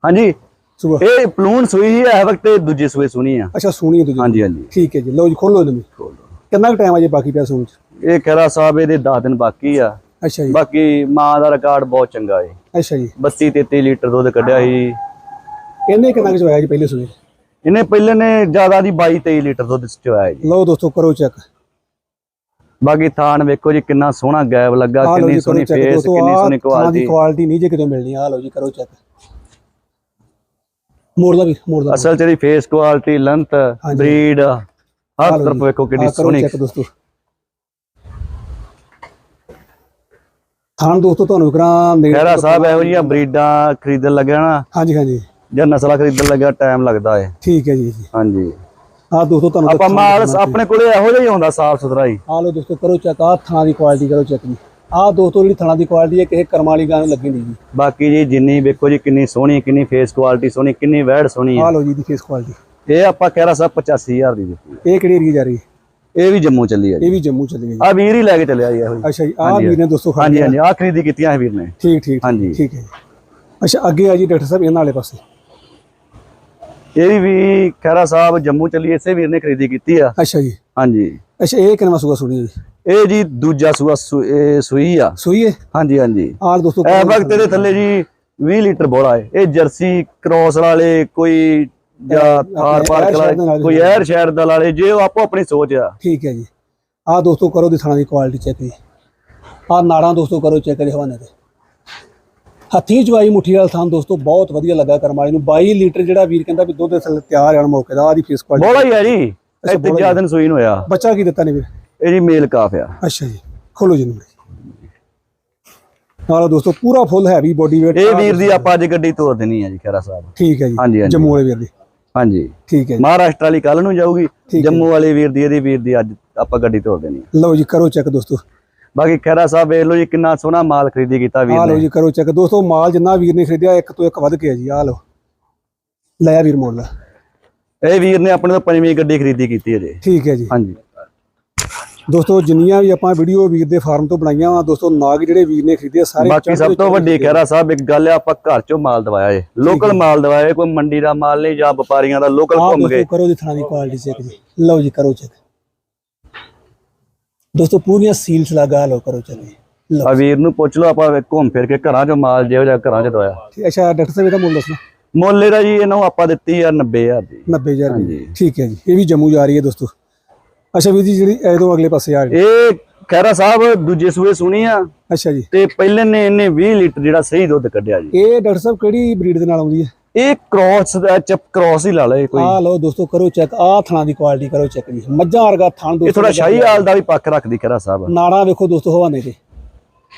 ਹਾਂਜੀ। ਸੂਆ। ਇਹ ਪਲੂਨ ਸੂਈ ਹੀ ਹੈ ਵਕਤ ਇਹ ਦੂਜੀ ਸੂਈ ਸੁਣੀ ਆ। ਅੱਛਾ ਸੁਣੀ ਹੈ ਦੂਜੀ ਹਾਂਜੀ ਹਾਂਜੀ। ਠੀਕ ਹੈ ਜੀ ਲਓ ਜੀ ਖੋਲੋ ਇਹਨੂੰ ਖੋਲ। ਕਿੰਨਾ ਕੁ ਟਾਈਮ ਅਜੇ ਬਾਕੀ ਪਿਆ ਸੂਣ ਚ? ਇਹ ਖੈਰਾ ਸਾਹਿਬ ਇਹਦੇ 10 ਦਿਨ ਬਾਕੀ ਆ। ਅੱਛਾ ਜੀ। ਬਾਕੀ ਮਾਂ ਦਾ ਰਿਕਾਰਡ ਬਹੁਤ ਚੰਗਾ ਏ। ਅੱਛਾ ਜੀ। 32 33 ਲੀਟਰ ਦੁੱਧ ਕੱਢਿਆ ਸੀ। ਇਹਨੇ ਕਿੰਨਾ ਕੁ ਚਵਾਇਆ ਜੀ ਪਹਿਲੇ ਸੂਏ ਇਹਨੇ ਪਹਿਲੇ ਨੇ ਜ਼ਿਆਦਾ ਦੀ 22 23 ਲੀਟਰ ਦੁੱਧ ਚਵਾਇਆ ਜੀ। ਲਓ ਦੋਸਤੋ ਕਰੋ ਚੈੱਕ ਬਾਕੀ ਥਾਣ ਵੇਖੋ ਜੀ ਕਿੰਨਾ ਸੋਹਣਾ ਗੈਪ ਲੱਗਾ ਕਿੰਨੀ ਸੋਹਣੀ ਫੇਸ ਕਿੰਨੀ ਸੋਹਣੀ ਥਾਂ ਦੀ ਕੁਆਲਿਟੀ ਕੁਆਲਿਟੀ ਨਹੀਂ ਜੇ ਕਿਤੇ ਮਿਲਣੀ ਆ ਲਓ ਜੀ ਕਰੋ ਚੈੱਕ ਮੋੜ ਦਾ ਵੀ ਮੋੜ ਦਾ ਅਸਲ ਚ ਇਹਦੀ ਫੇਸ ਕੁਆਲਿਟੀ ਲੈਂਥ ਹਾਂਜੀ। ਬਰੀਡ ਹਰ ਤਰਫ ਵੇਖੋ ਕਿੰਨੀ ਸੋਹਣੀ। ਚੈੱਕ ਦੋਸਤੋ। ਥਾਂ ਦੋਸਤੋ ਤੁਹਾਨੂੰ ਕਰਾਂ ਖੈਰਾ ਸਾਹਿਬ ਇਹੋ ਜਿਹੀਆਂ ਬਰੀਡਾਂ ਖਰੀਦਣ ਲੱਗਿਆ ਨਾ ਹਾਂਜੀ ਹਾਂਜੀ। ਜਾਂ ਨਸਲਾਂ ਖਰੀਦਣ ਲੱਗਿਆ ਟਾਈਮ ਲੱਗਦਾ ਏ। ਠੀਕ ਹੈ ਜੀ ਹਾਂਜੀ। ਆ ਦੋਸਤੋ ਤੁਹਾਨੂੰ ਆਪਾਂ ਮਾਲ ਆਪਣੇ ਕੋਲੇ ਇਹੋ ਜਿਹਾ ਹੀ ਹੁੰਦਾ ਸਾਫ਼ ਸੁਥਰਾ ਹੀ। ਆ ਲਓ ਦੋਸਤੋ ਕਰੋ ਚੈੱਕ ਆ ਥਾਂ ਦੀ ਕੁਆਲਿਟੀ ਕਰੋ ਚੈੱਕ ਜੀ। ਆ ਦੋਸਤੋ ਜਿਹੜੀ ਥਾਂ ਦੀ ਕੁਆਲਿਟੀ ਹੈ ਕਿਸੇ ਕਰਮ ਵਾਲੀ ਗਾਂ ਨੂੰ ਲੱਗੀ ਨਹੀਂ ਜੀ। ਬਾਕੀ ਜੀ ਜਿੰਨੀ ਵੇਖੋ ਜੀ ਕਿੰਨੀ ਸੋਹਣੀ ਕਿੰਨੀ ਫੇਸ ਕੁਆਲਿਟੀ ਸੋਹਣੀ ਕਿੰਨੀ ਵੈੜ ਸੋਹਣੀ ਆ ਹੈ ਲਓ ਜੀ ਦੀ ਫੇਸ ਕੁਆਲਿਟੀ ਇਹ ਆਪਾਂ ਖੈਰਾ ਸਾਹਿਬ 85000 ਦੀ ਦਿੱਤੀ ਹੈ। ਇਹ ਕਿਹੜੀ ਏਰੀਆ ਜਾ ਰਹੀ ਹੈ? ਇਹ ਵੀ ਜੰਮੂ ਚੱਲੀ ਜੀ। ਇਹ ਵੀ ਜੰਮੂ ਚਲੀ ਜੀ। ਆ ਵੀਰ ਹੀ ਲੈ ਕੇ ਚੱਲਿਆ ਜੀ ਇਹੋ ਅੱਛਾ ਜੀ ਆ ਵੀਰ ਨੇ ਦੋਸਤੋ ਹਾਂਜੀ। ਹਾਂਜੀ ਆ ਖਰੀਦੀ ਕੀਤੀਆਂ ਇਹ ਵੀਰ ਨੇ। ਠੀਕ ਠੀਕ ਹਾਂਜੀ। ਠੀਕ ਹੈ ਅੱਛਾ ਅੱਗੇ ਆ ਜੀ ਡਾਕਟਰ ਸਾਹਿਬ ਇਹਨਾਂ ਵਾਲੇ ਪਾਸੇ। ਇਹ ਵੀ ਖੈਰਾ ਸਾਹਿਬ ਜੰਮੂ ਚੱਲੀ ਇਸੇ ਵੀਰ ਨੇ ਖਰੀਦੀ ਕੀਤੀ ਆ। ਅੱਛਾ ਜੀ। ਹਾਂਜੀ। ਅੱਛਾ ਇਹ ਕਿੰਨਾ ਸੂਆ ਸੁਣੀ ਜੀ? ਇਹ ਜੀ ਦੂਜਾ ਸੂਆ ਸੂਈ ਆ। ਸੂਈ ਹੈ? ਹਾਂਜੀ ਹਾਂਜੀ। ਆ ਦੋਸਤੋ ਇਹ ਵਕਤ ਇਹਦੇ ਥੱਲੇ ਜੀ 20 ਲੀਟਰ ਬੋਲਾ ਹੈ। ਇਹ ਜਰਸੀ ਕ੍ਰੋਸ ਵਾਲੇ ਕੋਈ ਜਾਂ ਥਾਰ ਨਾਲ ਵਾਲੇ ਕੋਈ ਐਰ ਸ਼ਹਿਰ ਦਾ ਵਾਲੇ ਜੇ ਉਹ ਆਪੋ ਆਪਣੀ ਸੋਚ ਆ। ਠੀਕ ਹੈ ਜੀ। ਆ ਦੋਸਤੋ ਕਰੋ ਦੀ ਥਾਣਾ ਦੀ ਕੁਆਲਿਟੀ ਚੈੱਕ ਜੀ। ਆ ਨਾੜਾਂ ਦੋਸਤੋ ਕਰੋ ਚੈੱਕ ਦੇ ਹਵਾਨੇ ਤੇ। ਹੱਥੀਂ ਚਵਾਈ ਮੁੱਠੀ ਵਾਲਾ ਥਾਂ ਦੋਸਤੋ ਬਹੁਤ ਵਧੀਆ ਲੱਗਾ ਕਰਮਾਲੀ ਨੂੰ। 22 ਲੀਟਰ ਜਿਹੜਾ ਵੀਰ ਕਹਿੰਦਾ ਵੀ ਦੁੱਧ ਥੱਲੇ ਤਿਆਰ ਆਣ ਮੌਕੇ ਦਾ ਆ ਦੀ ਫੇਸ ਕੁਆਲਿਟੀ ਬੋਲਾ ਹੀ ਆ ਜੀ। ਇਹ ਤੀਜਾ ਦਿਨ ਸੂਈ ਨੂੰ ਹੋਇਆ। ਬੱਚਾ ਕੀ ਦਿੱਤਾ ਨੇ ਵੀਰ? ਇਹ ਜੀ ਮੇਲ ਕਾਫ ਆ। ਅੱਛਾ ਜੀ ਖੋਲੋ ਜੀ ਨੂੰ ਨਾਲ ਦੋਸਤੋ ਪੂਰਾ ਫੁੱਲ ਹੈਵੀ ਬੋਡੀ weight ਇਹ ਵੀਰ ਦੀ ਆਪਾਂ ਅੱਜ ਗੱਡੀ ਤੋਰ ਦੇਣੀ ਆ ਜੀ ਖੈਰਾ ਸਾਹਿਬ। ਠੀਕ ਹੈ ਜੀ ਹਾਂਜੀ ਹਾਂਜੀ। ਜੰਮੂ ਵਾਲੇ ਵੀਰ ਦੀ। ਹਾਂਜੀ। ਠੀਕ ਹੈ ਜੀ। ਮਹਾਰਾਸ਼ਟਰ ਵਾਲੀ ਕੱਲ ਨੂੰ ਜਾਊਗੀ ਹੈ। ਜੰਮੂ ਵਾਲੇ ਵੀਰ ਦੀ ਇਹਦੀ ਵੀਰ ਦੀ ਅੱਜ ਆਪਾਂ ਗੱਡੀ ਤੋਰ ਦੇਣੀ ਆ ਲਓ ਜੀ ਕਰੋ ਚੈੱਕ ਦੋਸਤੋ। ਬਾਕੀ ਖੈਰਾ ਸਾਹਿਬ ਵੇਖ ਲਓ ਜੀ ਕਿੰਨਾ ਸੋਹਣਾ ਮਾਲ ਖਰੀਦੀ ਕੀਤਾ ਆ ਵੀਰ ਲਓ ਨੇ। ਜੀ ਕਰੋ ਚੈੱਕ। ਦੋਸਤੋ ਮਾਲ ਜਿੰਨਾ ਵੀਰ ਨੇ ਖਰੀਦਿਆ ਇੱਕ ਤੋਂ ਇੱਕ ਵੱਧ ਕੇ ਜੀ ਆ ਲਓ। ਲੈ ਆ ਵੀਰ ਮੋੜ ਲਾ ਇਹ ਵੀਰ ਨੇ ਆਪਣੇ ਤੋਂ ਪੰਜਵੀਂ ਗੱਡੀ ਖਰੀਦੀ ਕੀਤੀ ਹੈ ਜੀ। ਠੀਕ ਹੈ ਜੀ। ਹਾਂਜੀ। ਦੋਸਤੋ ਜਿੰਨੀਆਂ ਵੀ ਆਪਾਂ ਵੀਡੀਓ ਵੀਰ ਦੇ ਫਾਰਮ ਤੋਂ ਬਣਾਈਆਂ ਵਾ ਦੋਸਤੋ ਨਾਗ ਜਿਹੜੇ ਵੀਰ ਨੇ ਖਰੀਦੇ ਆ, ਸਾਰੇ ਬਾਕੀ ਸਭ ਤੋਂ ਵੱਡੀ ਖੈਰਾ ਸਾਹਿਬ ਇੱਕ ਗੱਲ ਹੈ ਆਪਾਂ ਘਰ ਚੋਂ ਮਾਲ ਦਵਾਇਆ ਏ ਲੋਕਲ ਮਾਲ ਦਵਾਇਆ ਕੋਈ ਮੰਡੀ ਦਾ ਮਾਲ ਨਹੀਂ ਜਾਂ ਵਪਾਰੀਆਂ ਦਾ ਲੋਕਲ ਆ ਘੁੰਮ ਗਏ। ਕਰੋ ਦੀ ਥਾਣਾ ਦੀ ਕੁਆਲਿਟੀ ਚੈੱਕ ਜੀ। ਲਓ ਜੀ ਕਰੋ ਚੈੱਕ ਦੋਸਤੋ ਪੂਰੀਆਂ ਸੀਲਸ ਲਗਾ ਲਓ ਕਰੋ ਚੈੱਕ ਆ ਵੀਰ ਨੂੰ ਪੁੱਛ ਲਓ ਆਪਾਂ ਘੁੰਮ ਫਿਰ ਕੇ ਘਰਾਂ ਚੋਂ ਮਾਲ ਜਿਹੋ ਜਿਹਾ ਘਰਾਂ ਚ ਦਵਾਇਆ। ਅੱਛਾ ਡਾਕਟਰ ਸਾਹਿਬ ਇਹਦਾ ਮੁੱਲ ਦੱਸਣਾ। ਮੁੱਲ ਇਹਦਾ ਜੀ ਇਹਨੂੰ ਆਪਾਂ ਦਿੱਤੀ ਆ 90000 ਦੀ। 90000 ਰੁਪਏ ਠੀਕ ਹੈ ਜੀ ਇਹ ਵੀ ਜੰਮੂ ਜਾ ਰਹੀ ਹੈ ਦੋਸਤੋ। ਅੱਛਾ ਵੀਰ ਜੀ ਜਿਹੜੀ ਇਹ ਤੋਂ ਅਗਲੇ ਪਾਸੇ ਆ ਰਹੀ ਇਹ ਖੈਰਾ ਸਾਹਿਬ ਦੂਜੇ ਸੂਏ ਸੁਣੀ ਆ ਅੱਛਾ ਜੀ। ਤੇ ਪਹਿਲੇ ਨੇ ਇਹਨੇ 20 ਲੀਟਰ ਜਿਹੜਾ ਸਹੀ ਦੁੱਧ ਕੱਢਿਆ ਜੀ। ਇਹ ਡਾਕਟਰ ਸਾਹਿਬ ਕਿਹੜੀ ਬਰੀਡ ਦੇ ਨਾਲ ਆਉਂਦੀ ਹੈ? ਇਹ ਕ੍ਰੋਸ ਚਪ ਕ੍ਰੋਸ ਹੀ ਲਾ ਇਹ ਕੋਈ। ਆਹ ਲਓ ਦੋਸਤੋ ਕਰੋ ਚੈੱਕ ਆਹ ਥਣਾ ਦੀ ਕੁਆਲਿਟੀ ਕਰੋ ਚੈੱਕ ਜੀ। ਮੱਝਾਂ ਵਰਗਾ ਥਣ ਇਹ ਦੋਸਤੋ ਥੋੜਾ ਸ਼ਾਹੀ ਹਾਲ ਦਾ ਵੀ ਪੱਖ ਰੱਖਦੀ ਖੈਰਾ ਸਾਹਿਬ। ਨਾੜਾ ਵੇਖੋ ਦੋਸਤੋ ਹਵਾਨੇ ਤੇ।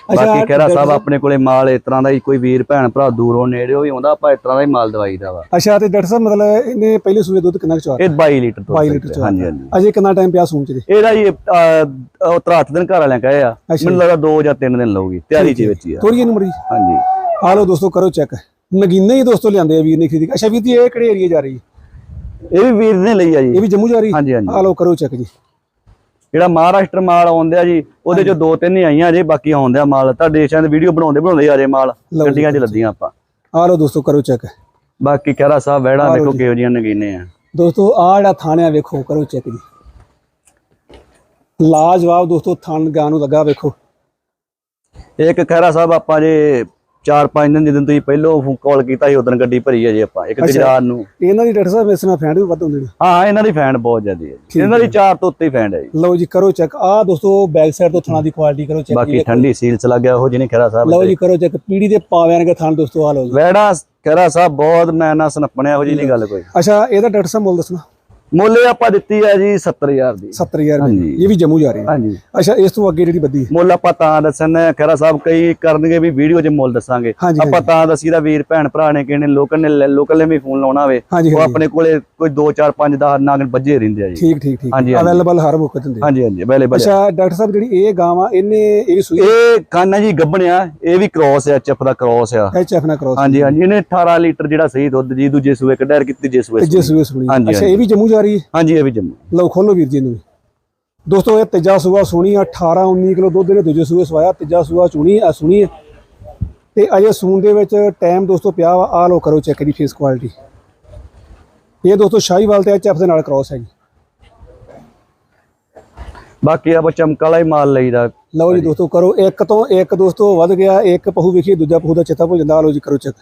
ਬਾਕੀ ਡਾਕਟਰ ਸਾਹਿਬ ਆਪਣੇ ਕੋਲੇ ਮਾਲ ਇਸ ਤਰ੍ਹਾਂ ਦਾ ਹੀ ਕੋਈ ਵੀਰ ਭੈਣ ਭਰਾ ਦੂਰੋਂ ਨੇੜਿਓਂ ਵੀ ਆਉਂਦਾ ਆਪਾਂ ਇਸ ਤਰ੍ਹਾਂ ਦਾ ਹੀ ਮਾਲ ਦਵਾਈ ਦਾ ਵਾ। ਅੱਛਾ ਤੇ ਡਾਕਟਰ ਸਾਹਿਬ ਮਤਲਬ ਇਹਨੇ ਪਹਿਲੇ ਸੂਏ ਦੁੱਧ ਕਿੰਨਾ ਚਵਾ ਇਹ 22 ਲੀਟਰ ਤੋਂ 22 ਲੀਟਰ ਚਵਾ ਹਾਂਜੀ ਹਾਂਜੀ। ਅਜੇ ਕਿੰਨਾ ਟਾਈਮ ਪਿਆ ਸੂਣ ਚ ਇਹਦਾ? ਜੀ ਉਹ ਤਰਾਟ ਦਿਨ ਘਰ ਵਾਲਿਆਂ ਕਹੇ ਆ। ਮੈਨੂੰ ਲੱਗਦਾ 2 ਜਾਂ 3 ਦਿਨ ਲਊਗੀ ਤਿਆਰੀ ਚ ਵਿੱਚ ਹੀ ਆ। ਥੋੜੀ ਜਿਹੀ ਮੜੀ ਹਾਂਜੀ। ਆ ਲਓ ਦੋਸਤੋ ਕਰੋ ਚੈੱਕ ਨਗੀਨੇ ਹੀ ਦੋਸਤੋ ਲਿਆਂਦੇ ਆ ਵੀਰ ਨੇ ਖਰੀਦੀ ਅੱਛਾ ਵੀਰ ਜੀ ਇਹ ਕਿਹੜੇ ਏਰੀਆ ਜਾ ਰਹੀ? ਹੈ ਇਹ ਵੀ ਵੀਰ ਨੇ ਲਈ ਆ ਜੀ। ਇਹ ਵੀ ਜੰਮੂ ਜਾ ਰਹੀ? ਹਾਂਜੀ ਹਾਂਜੀ। ਆ ਲਓ ਕਰੋ ਚੈੱਕ ਜੀ। ਜਿਹੜਾ ਮਹਾਰਾਸ਼ਟਰ ਮਾਲ ਆਉਂਦਿਆ ਜੀ ਉਹਦੇ ਚੋਂ ਦੋ ਤਿੰਨ ਹੀ ਆਈਆਂ ਜੇ ਬਾਕੀ ਆਉਂਦਿਆ ਮਾਲ। ਤੁਹਾਡੇ ਦੇਸ਼ਾਂ ਦੇ ਵੀਡੀਓ ਬਣਾਉਂਦੇ ਬਣਾਉਂਦੇ ਆ ਜੇ ਮਾਲ ਗੱਡੀਆਂ 'ਚ ਲੱਦੀਆਂ ਆਪਾਂ। ਆ ਲਓ ਦੋਸਤੋ ਕਰੋ ਚੈੱਕ। ਬਾਕੀ ਖਹਿਰਾ ਸਾਹਿਬ ਵਹਿੜਾ ਜੀ। ਕਿਹੋ ਜਿਹੀਆਂ ਨਗੀਨੇ ਆ। ਦੋਸਤੋ ਆ ਜਿਹੜਾ ਥਾਣਿਆ ਵੇਖੋ ਕਰੋ ਚੈੱਕ ਜੀ। ਲਾਜਵਾਬ ਦੋਸਤੋ ਥਾਣ ਗਾਂ ਨੂੰ ਲੱਗਾ ਵੇਖੋ। ਇੱਕ ਖਹਿਰਾ ਸਾਹਿਬ ਆਪਾਂ ਜੇ 4-5 ਦਿਨ ਜਦੋਂ ਤੁਸੀਂ ਪਹਿਲੋਂ ਕਾਲ ਕੀਤਾ ਸੀ ਉਦੋਂ ਗੱਡੀ ਭਰੀ ਹੈ ਜੀ ਆਪਾਂ ਇੱਕ ਗੁਜਰਾਤ ਨੂੰ। ਇਹਨਾਂ ਦੀ ਡਾਕਟਰ ਸਾਹਿਬ ਇਸ ਨਾਲ ਫੈਂਡ ਵੀ ਵੱਧ ਹੁੰਦੇ ਨੇ? ਹਾਂ ਇਹਨਾਂ ਦੀ ਫੈਨ ਬਹੁਤ ਜ਼ਿਆਦੀ ਹੈ ਜੀ। ਇਹਨਾਂ ਦੀ 4 ਤੋਂ ਉੱਤੇ ਹੀ ਫੈਨ ਹੈ ਜੀ। ਲਓ ਜੀ ਕਰੋ ਚੈੱਕ ਆ ਦੋਸਤੋ ਬੈਕ ਸਾਈਡ ਤੋਂ ਥਣਾ ਦੀ ਕੁਆਲਿਟੀ ਕਰੋ ਚੈੱਕ ਬਾਕੀ ਠੰਡੀ ਸੀਲ ਚ ਲੱਗਿਆ ਉਹ ਜਿਹਨੇ ਖਹਿਰਾ ਸਾਹਿਬ ਲਓ ਜੀ ਕਰੋ ਚੈੱਕ ਪੀੜੀ ਦੇ ਪਾਵਿਆਂ ਨੇ ਥਣ ਦੋਸਤੋ ਆ ਲਓ ਜੀ। ਵਹਿੜਾ ਖਹਿਰਾ ਸਾਹਿਬ ਬਹੁਤ ਮੈਂ ਨਾ ਇਹੋ ਜਿਹੀ ਨਹੀਂ ਗੱਲ ਕੋਈ। ਅੱਛਾ ਇਹਦਾ ਡਾਕਟਰ ਸਾਹਿਬ ਮੁੱਲ ਦੱਸਣਾ ਮੁੱਲ ਆਪਾਂ ਦਿੱਤੀ ਹੈ ਜੀ 70000 ਦੀ। 70000 ਹਾਂਜੀ। ਰੁਪਏ ਇਹ ਵੀ ਜੰਮੂ ਜਾ ਰਹੀ ਹੈ। ਹਾਂਜੀ। ਅੱਛਾ ਇਸ ਤੋਂ ਅੱਗੇ ਜਿਹੜੀ ਬੱਦੀ ਹੈ? ਮੁੱਲ ਆਪਾਂ ਤਾਂ ਦੱਸਣਾ ਖੈਰਾ ਸਾਹਿਬ ਕਈ ਕਰਨਗੇ ਵੀ ਵੀਡੀਓ 'ਚ ਮੁੱਲ ਦੱਸਾਂਗੇ। ਆਪਾਂ ਤਾਂ ਦਸੀਦਾ ਵੀਰ ਭੈਣ ਭਰਾ ਨੇ ਕਿਹਨੇ ਲੋਕਲ ਨੇ ਲੋਕਲ ਨੇ ਵੀ ਫੋਨ ਲਾਉਣਾ ਹੋਵੇ ਉਹ ਆਪਣੇ ਕੋਲੇ ਕੋਈ 2 4 5 10 ਨਾਗ ਵੱਜੇ ਰਹਿੰਦੇ ਆ ਜੀ। ਠੀਕ ਠੀਕ ਠੀਕ। ਅਵੇਲੇਬਲ ਹਰ ਮੁੱਕ ਦਿੰਦੇ ਹਾਂਜੀ ਹਾਂਜੀ ਅਵੇਲੇਬਲ ਅੱਛਾ ਡਾਕਟਰ ਸਾਹਿਬ ਜਿਹੜੀ ਇਹ ਗਾਂ ਆ ਇਹਨੇ ਇਹ ਵੀ ਸੂਈ ਇਹ ਕਾਨਾ ਜੀ ਗੱਬਣਿਆ ਇਹ ਵੀ ਕ੍ਰੋਸ ਆ ਚਿਪ ਦਾ ਕ੍ਰੋਸ ਆ। ਐਚ ਐਫ ਨਾਲ ਕ੍ਰੋਸ ਹਾਂਜੀ ਹਾਂਜੀ ਇਹਨੇ 18 ਲੀਟਰ ਜਿਹੜਾ ਸਹੀ ਦੁੱਧ ਜੀ ਦੂਜੇ ਸੂਏ ਕੱਢਿਆ ਕੀਤੀ ਜੇ ਸੂਏ ਸੂਏ ਹਾਂਜੀ, ਅੱਛਾ ਇਹ ਵੀ ਜੰਮੂ ਹੈ ਹਾਂਜੀ ਇਹ ਵੀ ਜੰਮੂ। ਲਓ ਖੋਲੋ ਵੀਰ ਜੀ ਨੂੰ। ਦੋਸਤੋ ਇਹ ਤੀਜਾ ਸੂਆ ਸੁਣੀ ਆ 18 19 ਕਿਲੋ ਦੁੱਧ ਨੇ ਦੂਜੇ ਸੂਏ ਸਵਾਇਆ। ਤੀਜਾ ਸੂਆ ਚੁਣੀ ਆ ਸੁਣੀ ਤੇ ਅਜੇ ਸੂਣ ਦੇ ਵਿੱਚ ਟਾਈਮ ਦੋਸਤੋ ਪਿਆ ਵਾ ਆ ਲੋ ਕਰੋ ਚੈੱਕ ਦੀ ਫੇਸ ਕੁਆਲਿਟੀ ਇਹ ਦੋਸਤੋ ਸ਼ਾਹੀਵਾਲ ਤੇ ਐਚ ਐਫ ਦੇ ਨਾਲ ਕ੍ਰੋਸ ਹੈ ਜੀ ਬਾਕੀ ਆਪਾਂ ਚਮਕ ਵਾਲਾ ਹੀ ਮਾਲ ਲਈਦਾ। ਲਓ ਜੀ ਦੋਸਤੋ ਕਰੋ ਇੱਕ ਤੋਂ ਇੱਕ ਦੋਸਤੋ ਵੱਧ ਗਿਆ ਇੱਕ ਪਹੂ ਵੇਖੀ ਦੂਜਾ ਪਹੂ ਦਾ ਚੇਤਾ ਭੁੱਲ ਜਾਂਦਾ। ਲਓ ਜੀ ਕਰੋ ਚੈੱਕ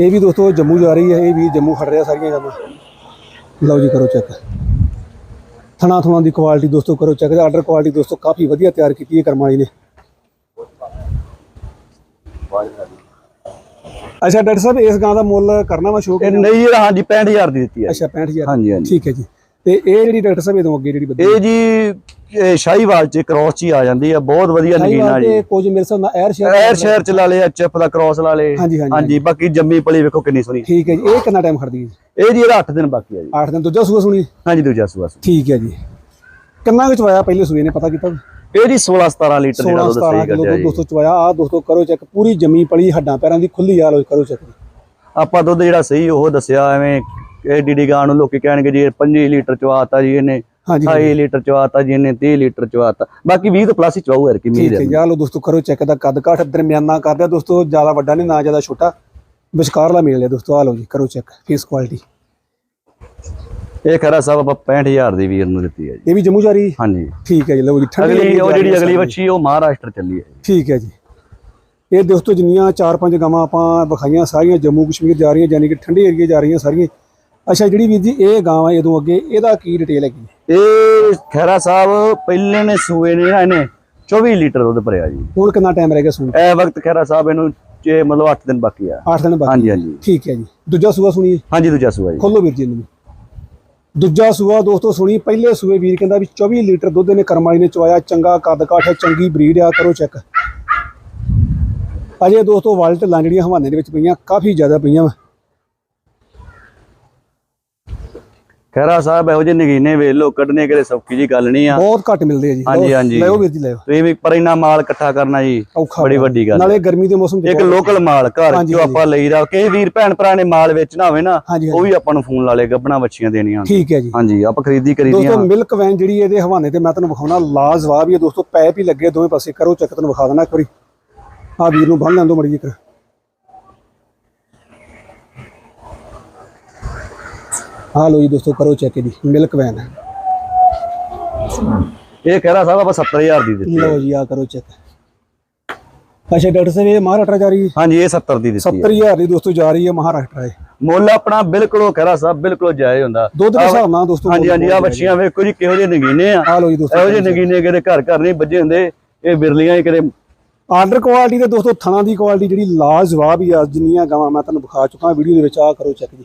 ਇਹ ਵੀ ਦੋਸਤੋ ਜੰਮੂ ਜਾ ਰਹੀ ਹੈ ਇਹ ਵੀ ਜੰਮੂ ਖੜ ਰਿਹਾ ਸਾਰੀਆਂ ਗੱਲਾਂ। ਲਓ ਜੀ ਕਰੋ ਚੈੱਕ ਥਣਾ ਥਣਾ ਦੀ ਕੁਆਲਿਟੀ ਦੋਸਤੋ ਕਰੋ ਚੈੱਕ ਆਰਡਰ ਕੁਆਲਿਟੀ ਦੋਸਤੋ ਕਾਫੀ ਵਧੀਆ ਤਿਆਰ ਕੀਤੀ ਹੈ ਕਰਮਾਲੀ ਨੇ। ਅੱਛਾ ਡਾਕਟਰ ਸਾਹਿਬ ਇਸ ਗਾਂ ਦਾ ਮੁੱਲ ਕਰਨਾ ਵਾ ਸ਼ੋਕ ਇਹ ਨਹੀਂ ਜਿਹੜਾ ਹਾਂਜੀ 65000 ਦੀ ਦਿੱਤੀ ਹੈ। ਅੱਛਾ 65000 ਹਾਂਜੀ ਹਾਂਜੀ। ਠੀਕ ਹੈ ਜੀ। ਤੇ ਇਹ ਜਿਹੜੀ ਡਾਕਟਰ ਸਾਹਿਬ ਇਹਦੋਂ ਅੱਗੇ ਜਿਹੜੀ ਬੱਦੀ ਇਹ ਜੀ ਇਹ ਸ਼ਾਹੀਵਾਲ ਚ ਕ੍ਰੋਸ ਚ ਹੀ ਆ ਜਾਂਦੀ ਆ ਬਹੁਤ ਵਧੀਆ ਨਗੀਨਾ ਜੀ। ਤੇ ਕੁਝ ਮੇਰੇ ਹਿਸਾਬ ਨਾਲ ਐਰ ਸ਼ੇਅਰ ਐਰ ਸ਼ਹਿਰ ਚ ਲਾ ਲਿਆ ਚਿਪ ਦਾ ਕ੍ਰੋਸ ਲਾ ਲੇ ਹਾਂਜੀ ਬਾਕੀ ਜੰਮੀ ਪਲੀ ਵੇਖੋ ਕਿੰਨੀ ਸੋਹਣੀ। ਠੀਕ ਹੈ ਜੀ ਇਹ ਕਿੰਨਾ ਟਾਈਮ ਖੜਦੀ ਹੈ ਜੀ? ਇਹ ਜੀ ਇਹਦਾ 8 ਦਿਨ ਬਾਕੀ ਆ ਜੀ। 8 ਦਿਨ ਦੂਜਾ ਸੂਆ ਸੁਣੀ? ਹਾਂਜੀ ਦੂਜਾ ਸੂਆ ਸੂ। ਠੀਕ ਹੈ ਜੀ। ਕਿੰਨਾ ਕੁ ਚਵਾਇਆ ਪਹਿਲੇ ਸੂਏ ਨੇ ਪਤਾ ਕੀਤਾ? ਇਹ ਜੀ 16 17 ਲੀਟਰ 16 ਜਿਹੜਾ ਦੁੱਧ 17 ਸਹੀ ਕੱਢਿਆ ਦੁੱਧ ਜੀ। ਦੋਸਤੋ ਚਵਾਇਆ ਆ ਦੋਸਤੋ ਕਰੋ ਚੈੱਕ ਪੂਰੀ ਜੰਮੀ ਪਲੀ ਹੱਡਾਂ ਪੈਰਾਂ ਦੀ ਖੁੱਲੀ ਆ ਲੋ ਕਰੋ ਚੈੱਕ ਆਪਾਂ ਦੁੱਧ ਜਿਹੜਾ ਸਹੀ ਉਹ ਦੱਸਿਆ ਐਵੇਂ ਡੀਡੀ ਗਾਂ ਨੂੰ ਲੋਕੀ ਕਹਿਣਗੇ ਜੀ ਇਹ 25 ਲੀਟਰ ਚਵਾਤਾ ਜੀ ਇਹਨੇ। ਹਾਂਜੀ 28 ਲੀਟਰ ਚਵਾਤਾ ਜੀ ਇਹਨੇ 30 ਲੀਟਰ ਚਵਾਤਾ। ਬਾਕੀ 20 ਤੋਂ ਪਲੱਸ ਹੀ ਚਵਾਉ ਯਾਰ ਕਿ ਠੀਕ ਮੀਰ ਹੈ ਯਾ ਲੋ ਦੋਸਤੋ ਕਰੋ ਚੈੱਕ ਦਾ ਕੱਦ ਕਾਠ ਦਰਮਿਆਨਾ ਕਰਦਿਆ ਦੋਸਤੋ ਜ਼ਿਆਦਾ ਵੱਡਾ ਨਹੀਂ ਨਾ ਜ਼ਿਆਦਾ ਛੋਟਾ। ਵਿਚਕਾਰਲਾ ਮਿਲ ਲਿਆ ਦੋਸਤੋ ਆ ਲੋ ਜੀ ਕਰੋ ਚੈੱਕ ਫੇਸ ਕੁਆਲਿਟੀ ਇਹ ਖਰਾ ਸਾਹਿਬ ਆਪਾਂ 65000 ਦੀ ਵੀਰ ਨੂੰ ਦਿੱਤੀ ਹੈ ਜੀ। ਇਹ ਵੀ ਜੰਮੂ ਜਾ ਰਹੀ? ਹਾਂਜੀ। ਠੀਕ ਹੈ ਜੀ ਲਓ ਜੀ ਅਗਲੀ ਉਹ ਜਿਹੜੀ ਅਗਲੀ। ਵੱਛੀ ਉਹ ਮਹਾਰਾਸ਼ਟਰ ਚੱਲੀ ਹੈ। ਠੀਕ ਹੈ ਜੀ। ਇਹ ਦੋਸਤੋ ਜਿੰਨੀਆਂ ਚਾਰ ਪੰਜ ਗਾਵਾਂ ਆਪਾਂ ਵਿਖਾਈਆਂ ਸਾਰੀਆਂ ਜੰਮੂ ਕਸ਼ਮੀਰ ਜਾ ਰਹੀਆਂ ਯਾਨੀ ਕਿ ਠੰਡੇ ਏਰੀਏ ਜਾ ਰਹੀਆਂ ਸਾਰੀਆਂ ਅੱਛਾ ਜਿਹੜੀ ਵੀਰ ਜੀ ਇਹ ਗਾਂ ਆ ਇਹਦੋਂ ਅੱਗੇ ਇਹਦਾ ਕੀ ਡਿਟੇਲ ਹੈਗੀ? ਇਹ ਖੈਰਾ ਸਾਹਿਬ ਪਹਿਲੇ ਨੇ ਸੂਏ ਨੇ ਨਾ ਇਹਨੇ 24 ਲੀਟਰ ਦੁੱਧ ਭਰਿਆ ਜੀ। ਹੁਣ ਕਿੰਨਾ ਟਾਈਮ ਰਹਿ ਗਿਆ ਸੂਣ? ਇਹ ਵਕਤ ਖੈਰਾ ਸਾਹਿਬ ਇਹਨੂੰ ਜੇ ਮਤਲਬ 8 ਦਿਨ ਬਾਕੀ ਆ। 8 ਦਿਨ ਬਾਕੀ ਹਾਂਜੀ ਹਾਂਜੀ। ਠੀਕ ਹੈ ਜੀ। ਦੂਜਾ ਸੂਆ ਸੁਣੀਏ? ਹਾਂਜੀ ਦੂਜਾ ਸੂਆ ਜੀ। ਖੋਲੋ ਵੀਰ ਜੀ ਇਹਨੂੰ। ਦੂਜਾ ਸੂਆ ਦੋਸਤੋ ਸੁਣੀ ਪਹਿਲੇ ਸੂਏ ਵੀਰ ਕਹਿੰਦਾ ਵੀ 24 ਲੀਟਰ ਦੁੱਧ ਨੇ ਕਰਮਾਲੀ ਨੇ ਚਵਾਇਆ ਚੰਗਾ ਕੱਦ ਕਾਠ ਹੈ ਚੰਗੀ ਬਰੀਡ ਆ ਕਰੋ ਚੈੱਕ ਅਜੇ ਦੋਸਤੋ ਵਾਲਟ ਲਾਂਗੜੀਆਂ ਹਵਾਨੇ ਦੇ ਵਿੱਚ ਪਈਆਂ ਕਾਫੀ ਜ਼ਿਆਦਾ ਪਈਆਂ ਵਾ। ਖੈਰਾ ਸਾਹਿਬ ਇਹੋ ਜਿਹੇ ਨਗੀਨੇ ਵੇਖ ਲੋ ਕੱਢਨੇ ਕਿਤੇ ਸੌਖੀ ਜੀ ਗੱਲ ਨਹੀਂ ਆ। ਬਹੁਤ ਘੱਟ ਮਿਲਦੇ ਆ ਜੀ। ਹਾਂਜੀ, ਹਾਂਜੀ। ਲਿਓ ਵੀਰ ਜੀ ਲਿਓ। ਤੁਸੀਂ ਵੀ ਪਰ ਇੰਨਾ ਮਾਲ ਇਕੱਠਾ ਕਰਨਾ ਜੀ ਬੜੀ। ਵੱਡੀ ਗੱਲ ਨਾਲੇ ਗਰਮੀ ਦੇ ਮੌਸਮ 'ਚ ਇੱਕ ਲੋਕਲ ਮਾਲ ਘਰ ਜੋ ਆਪਾਂ ਲਈਦਾ ਕਿਸੇ ਵੀਰ ਭੈਣ ਭਰਾ ਨੇ ਮਾਲ ਵੇਚਣਾ ਹੋਵੇ ਨਾ ਉਹ ਵੀ ਆਪਾਂ ਨੂੰ ਫੋਨ ਲਾ ਲੇ ਗੱਬਣਾ ਵੱਛੀਆਂ ਦੇਣੀਆਂ। ਠੀਕ ਹੈ ਜੀ। ਹਾਂਜੀ ਆਪਾਂ ਖਰੀਦੀ ਕਰੀਦੀਆਂ ਦੋਸਤੋ ਮਿਲਕ ਵੈਨ ਜਿਹੜੀ ਇਹਦੇ ਹਵਾਨੇ ਤੇ ਮੈਂ ਤੁਹਾਨੂੰ ਵਿਖਾਉਣਾ ਲਾਜਵਾਬ ਹੀ ਹੈ ਦੋਸਤੋ ਪੈਪ ਹੀ ਲੱਗੇ ਦੋਵੇਂ ਪਾਸੇ। ਕਰੋ ਚੈੱਕ ਤੁਹਾਨੂੰ ਵਿਖਾ ਦੇਣਾ ਇੱਕ ਵਾਰੀ। ਆ ਵੀਰ ਨੂੰ ਬੰਨ ਲੈਣ ਦੋ ਮੜੀ ਜੀ ਕਰ ਆ ਲੋ ਜੀ ਦੋਸਤੋ ਕਰੋ ਚੈੱਕ ਇਹਦੀ ਮਿਲਕ ਵੈਨ ਇਹ ਖੈਰਾ ਸਾਹਿਬ ਆਪਾਂ 70000 ਦੀ ਦਿੱਤੀ ਹੈ। ਲਓ ਜੀ ਆ ਕਰੋ ਚੈੱਕ ਅੱਛਾ ਡਾਕਟਰ ਸਾਹਿਬ ਇਹ ਮਹਾਰਾਸ਼ਟਰ ਜਾ ਰਹੀ ਹੈ? ਹਾਂਜੀ ਇਹ 70 ਦੀ ਦਿੱਤੀ ਹੈ। 70000 ਦੀ ਦੋਸਤੋ ਜਾ ਰਹੀ ਹੈ ਮਹਾਰਾਸ਼ਟਰ ਹੈ ਮੁੱਲ ਆਪਣਾ ਬਿਲਕੁਲ ਉਹ ਖਹਿਰਾ ਸਾਹਿਬ ਬਿਲਕੁਲ ਜਾਇਜ਼ ਹੁੰਦਾ। ਦੁੱਧ ਦੇ ਹਿਸਾਬ ਨਾਲ ਦੋਸਤੋ ਹਾਂਜੀ ਹਾਂਜੀ ਆ ਬੱਚੀਆਂ ਵੇਖੋ ਜੀ ਕਿਹੋ ਜਿਹੇ ਨਗੀਨੇ ਆ। ਆ ਲੋ ਜੀ ਦੋਸਤੋ ਇਹੋ ਜਿਹੇ ਨਗੀਨੇ ਕਿਤੇ ਘਰ ਘਰ ਨਹੀਂ ਵੱਜੇ ਹੁੰਦੇ ਇਹ ਬਿਰਲੀਆਂ ਹੀ ਕਿਤੇ ਆਰਡਰ ਕੁਆਲਿਟੀ ਦੇ ਦੋਸਤੋ ਥਣਾ ਦੀ ਕੁਆਲਿਟੀ ਜਿਹੜੀ ਲਾਜਵਾਬ ਹੀ ਆ ਜਿੰਨੀਆਂ ਗਾਵਾਂ ਮੈਂ ਤੁਹਾਨੂੰ ਵਿਖਾ ਚੁੱਕਾ ਵੀਡੀਓ ਦੇ ਵਿੱਚ ਆ ਕਰੋ ਚੈੱਕ ਜੀ।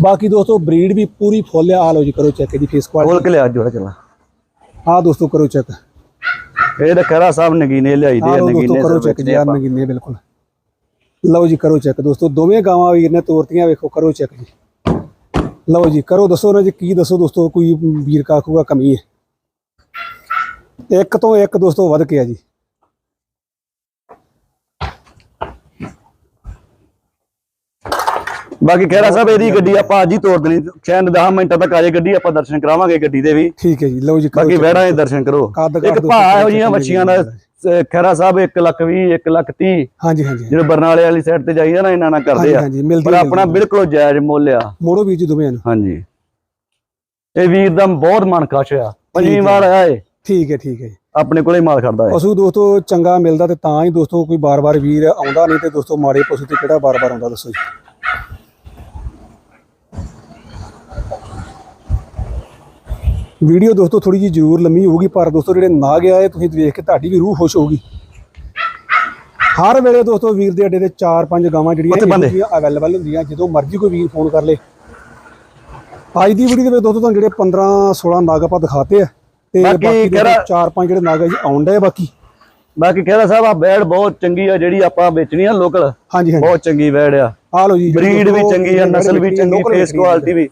ਬਾਕੀ ਦੋਸਤੋ ਬਰੀਡ ਵੀ ਪੂਰੀ ਫੁੱਲ ਆ। ਲੋ ਜੀ ਕਰੋ ਚੈੱਕ ਦੀ ਫੇਸ ਕੁਆਲਿਟੀ ਖੋਲ ਕੇ ਲਿਆ ਜੋੜਾ ਚਲਾ ਆ ਦੋਸਤੋ ਕਰੋ ਚੈੱਕ ਇਹ ਖਹਿਰਾ ਸਾਹਿਬ ਨਗੀਨੇ ਲਿਆਈ ਦੇ ਆ ਨਗੀਨੇ ਕਰੋ ਚੈੱਕ ਜੀ ਆ। ਨਗੀਨੇ ਬਿਲਕੁਲ। ਲਓ ਜੀ ਕਰੋ ਚੈੱਕ ਦੋਸਤੋ ਦੋਵੇਂ ਗਾਵਾਂ ਵੀਰ ਨੇ ਤੋਰਤੀਆਂ ਵੇਖੋ ਕਰੋ ਚੈੱਕ ਜੀ। ਲਓ ਜੀ ਕਰੋ ਦੱਸੋ ਨਾ ਜੀ ਕੀ ਦੱਸੋ ਦੋਸਤੋ ਕੋਈ ਵੀਰ ਕਾਖੂਗਾ ਕਮੀ ਹੈ। ਇੱਕ ਤੋਂ ਇੱਕ ਦੋਸਤੋ ਵੱਧ ਕੇ ਆ ਜੀ। ਬਾਕੀ ਖਹਿਰਾ ਸਾਹਿਬ ਇਹਦੀ ਗੱਡੀ ਆਪਾਂ ਅੱਜ ਹੀ ਤੋੜ ਦੇਣੀ। ਸ਼ਾਇਦ 10 ਮਿੰਟਾਂ ਤੱਕ ਆ ਜਾਏ ਗੱਡੀ ਆਪਾਂ ਦਰਸ਼ਨ ਕਰਾਵਾਂਗੇ ਗੱਡੀ ਦੇ ਵੀ। ਠੀਕ ਹੈ ਜੀ ਲਓ ਜੀ ਬਾਕੀ। ਵਹਿੜਾਂ ਦੇ ਦਰਸ਼ਨ ਕਰੋ। ਇੱਕ ਭਾ ਇਹੋ ਜੀਆਂ ਬੱਚੀਆਂ ਦਾ ਖਹਿਰਾ ਸਾਹਿਬ 1 ਲੱਖ 20 1 ਲੱਖ 30 ਹਾਂਜੀ ਹਾਂਜੀ। ਜਿਹੜੇ ਬਰਨਾਲੇ ਵਾਲੀ ਸਾਈਡ ਤੇ ਜਾਈਦਾ ਨਾ ਇਹਨਾਂ ਨਾਲ ਕਰਦੇ ਆ। ਪਰ ਆਪਣਾ ਬਿਲਕੁਲ ਜਾਇਜ਼ ਮੁੱਲ ਆ। ਮੋੜੋ ਵੀਰ ਜੀ ਦੋਵੇਂ ਨੂੰ। ਹਾਂਜੀ। ਇਹ ਵੀਰ ਦਾ ਬਹੁਤ ਮਨ ਖੁਸ਼ ਹੋਇਆ ਪੰਜਵੀਂ। ਵਾਰ ਆਇਆ ਇਹ। ਠੀਕ ਹੈ ਠੀਕ ਹੈ ਆਪਣੇ ਕੋਲੇ ਹੀ ਮਾਲ ਖੜਦਾ ਹੈ। ਪਸ਼ੂ ਦੋਸਤੋ ਚੰਗਾ ਮਿਲਦਾ ਤੇ ਤਾਂ ਹੀ ਦੋਸਤੋ ਕੋਈ ਬਾਰ-ਬਾਰ ਵੀਰ ਆਉਂਦਾ ਨਹੀਂ ਤੇ ਦੋਸਤੋ ਮਾੜੇ ਪਸ਼ੂ ਤੇ ਕਿਹੜਾ ਬਾਰ-ਬਾਰ ਆਉਂਦਾ ਦੱਸੋ ਜੀ। ਵੀਡੀਓ ਦੋਸਤੋ ਥੋੜੀ ਜਿਹੀ ਜ਼ਰੂਰ ਲੰਮੀ ਹੋਊਗੀ ਪਰ ਦੋਸਤੋ ਜਿਹੜੇ ਨਾ ਗਿਆ ਇਹ ਤੁਸੀਂ ਦੇਖ ਕੇ ਤੁਹਾਡੀ ਵੀ ਰੂਹ ਖੁਸ਼ ਹੋਊਗੀ। ਹਰ ਵੇਲੇ ਦੋਸਤੋ ਵੀਰ ਦੇ ਅੱਡੇ ਤੇ 4-5 ਗਾਵਾਂ। ਜਿਹੜੀਆਂ ਅਵੇਲੇਬਲ ਹੁੰਦੀਆਂ ਜਦੋਂ ਮਰਜ਼ੀ ਕੋਈ ਵੀਰ ਫੋਨ ਕਰ ਲੇ। ਅੱਜ ਦੀ ਵੀਡੀਓ ਦੇ ਵਿੱਚ ਦੋਸਤੋ ਤੁਹਾਨੂੰ ਜਿਹੜੇ 15-16 ਨਾਗ ਆਪਾਂ ਦਿਖਾਤੇ ਆ ਤੇ ਬਾਕੀ ਕਿਹੜਾ- 4-5 ਜਿਹੜੇ ਨਾਗ ਆ ਜੀ ਆਉਣ ਡਏ ਆ ਬਾਕੀ। ਬਾਕੀ ਖਹਿਰਾ ਸਾਹਿਬ ਆ ਬੈੜ ਬਹੁਤ ਚੰਗੀ ਆ ਜਿਹੜੀ ਆਪਾਂ ਵੇਚਣੀ ਆ ਲੋਕਲ ਹਾਂਜੀ ਹਾਂਜੀ। ਬਹੁਤ ਚੰਗੀ ਬੈੜ ਆ। ਆ ਲਓ ਜੀ ਬਰੀਡ ਵੀ ਚੰਗੀ ਆ ਨਸਲ ਵੀ ਚੰਗੀ ਫੇਸ ਕੁਆਲਿਟੀ ਵੀ।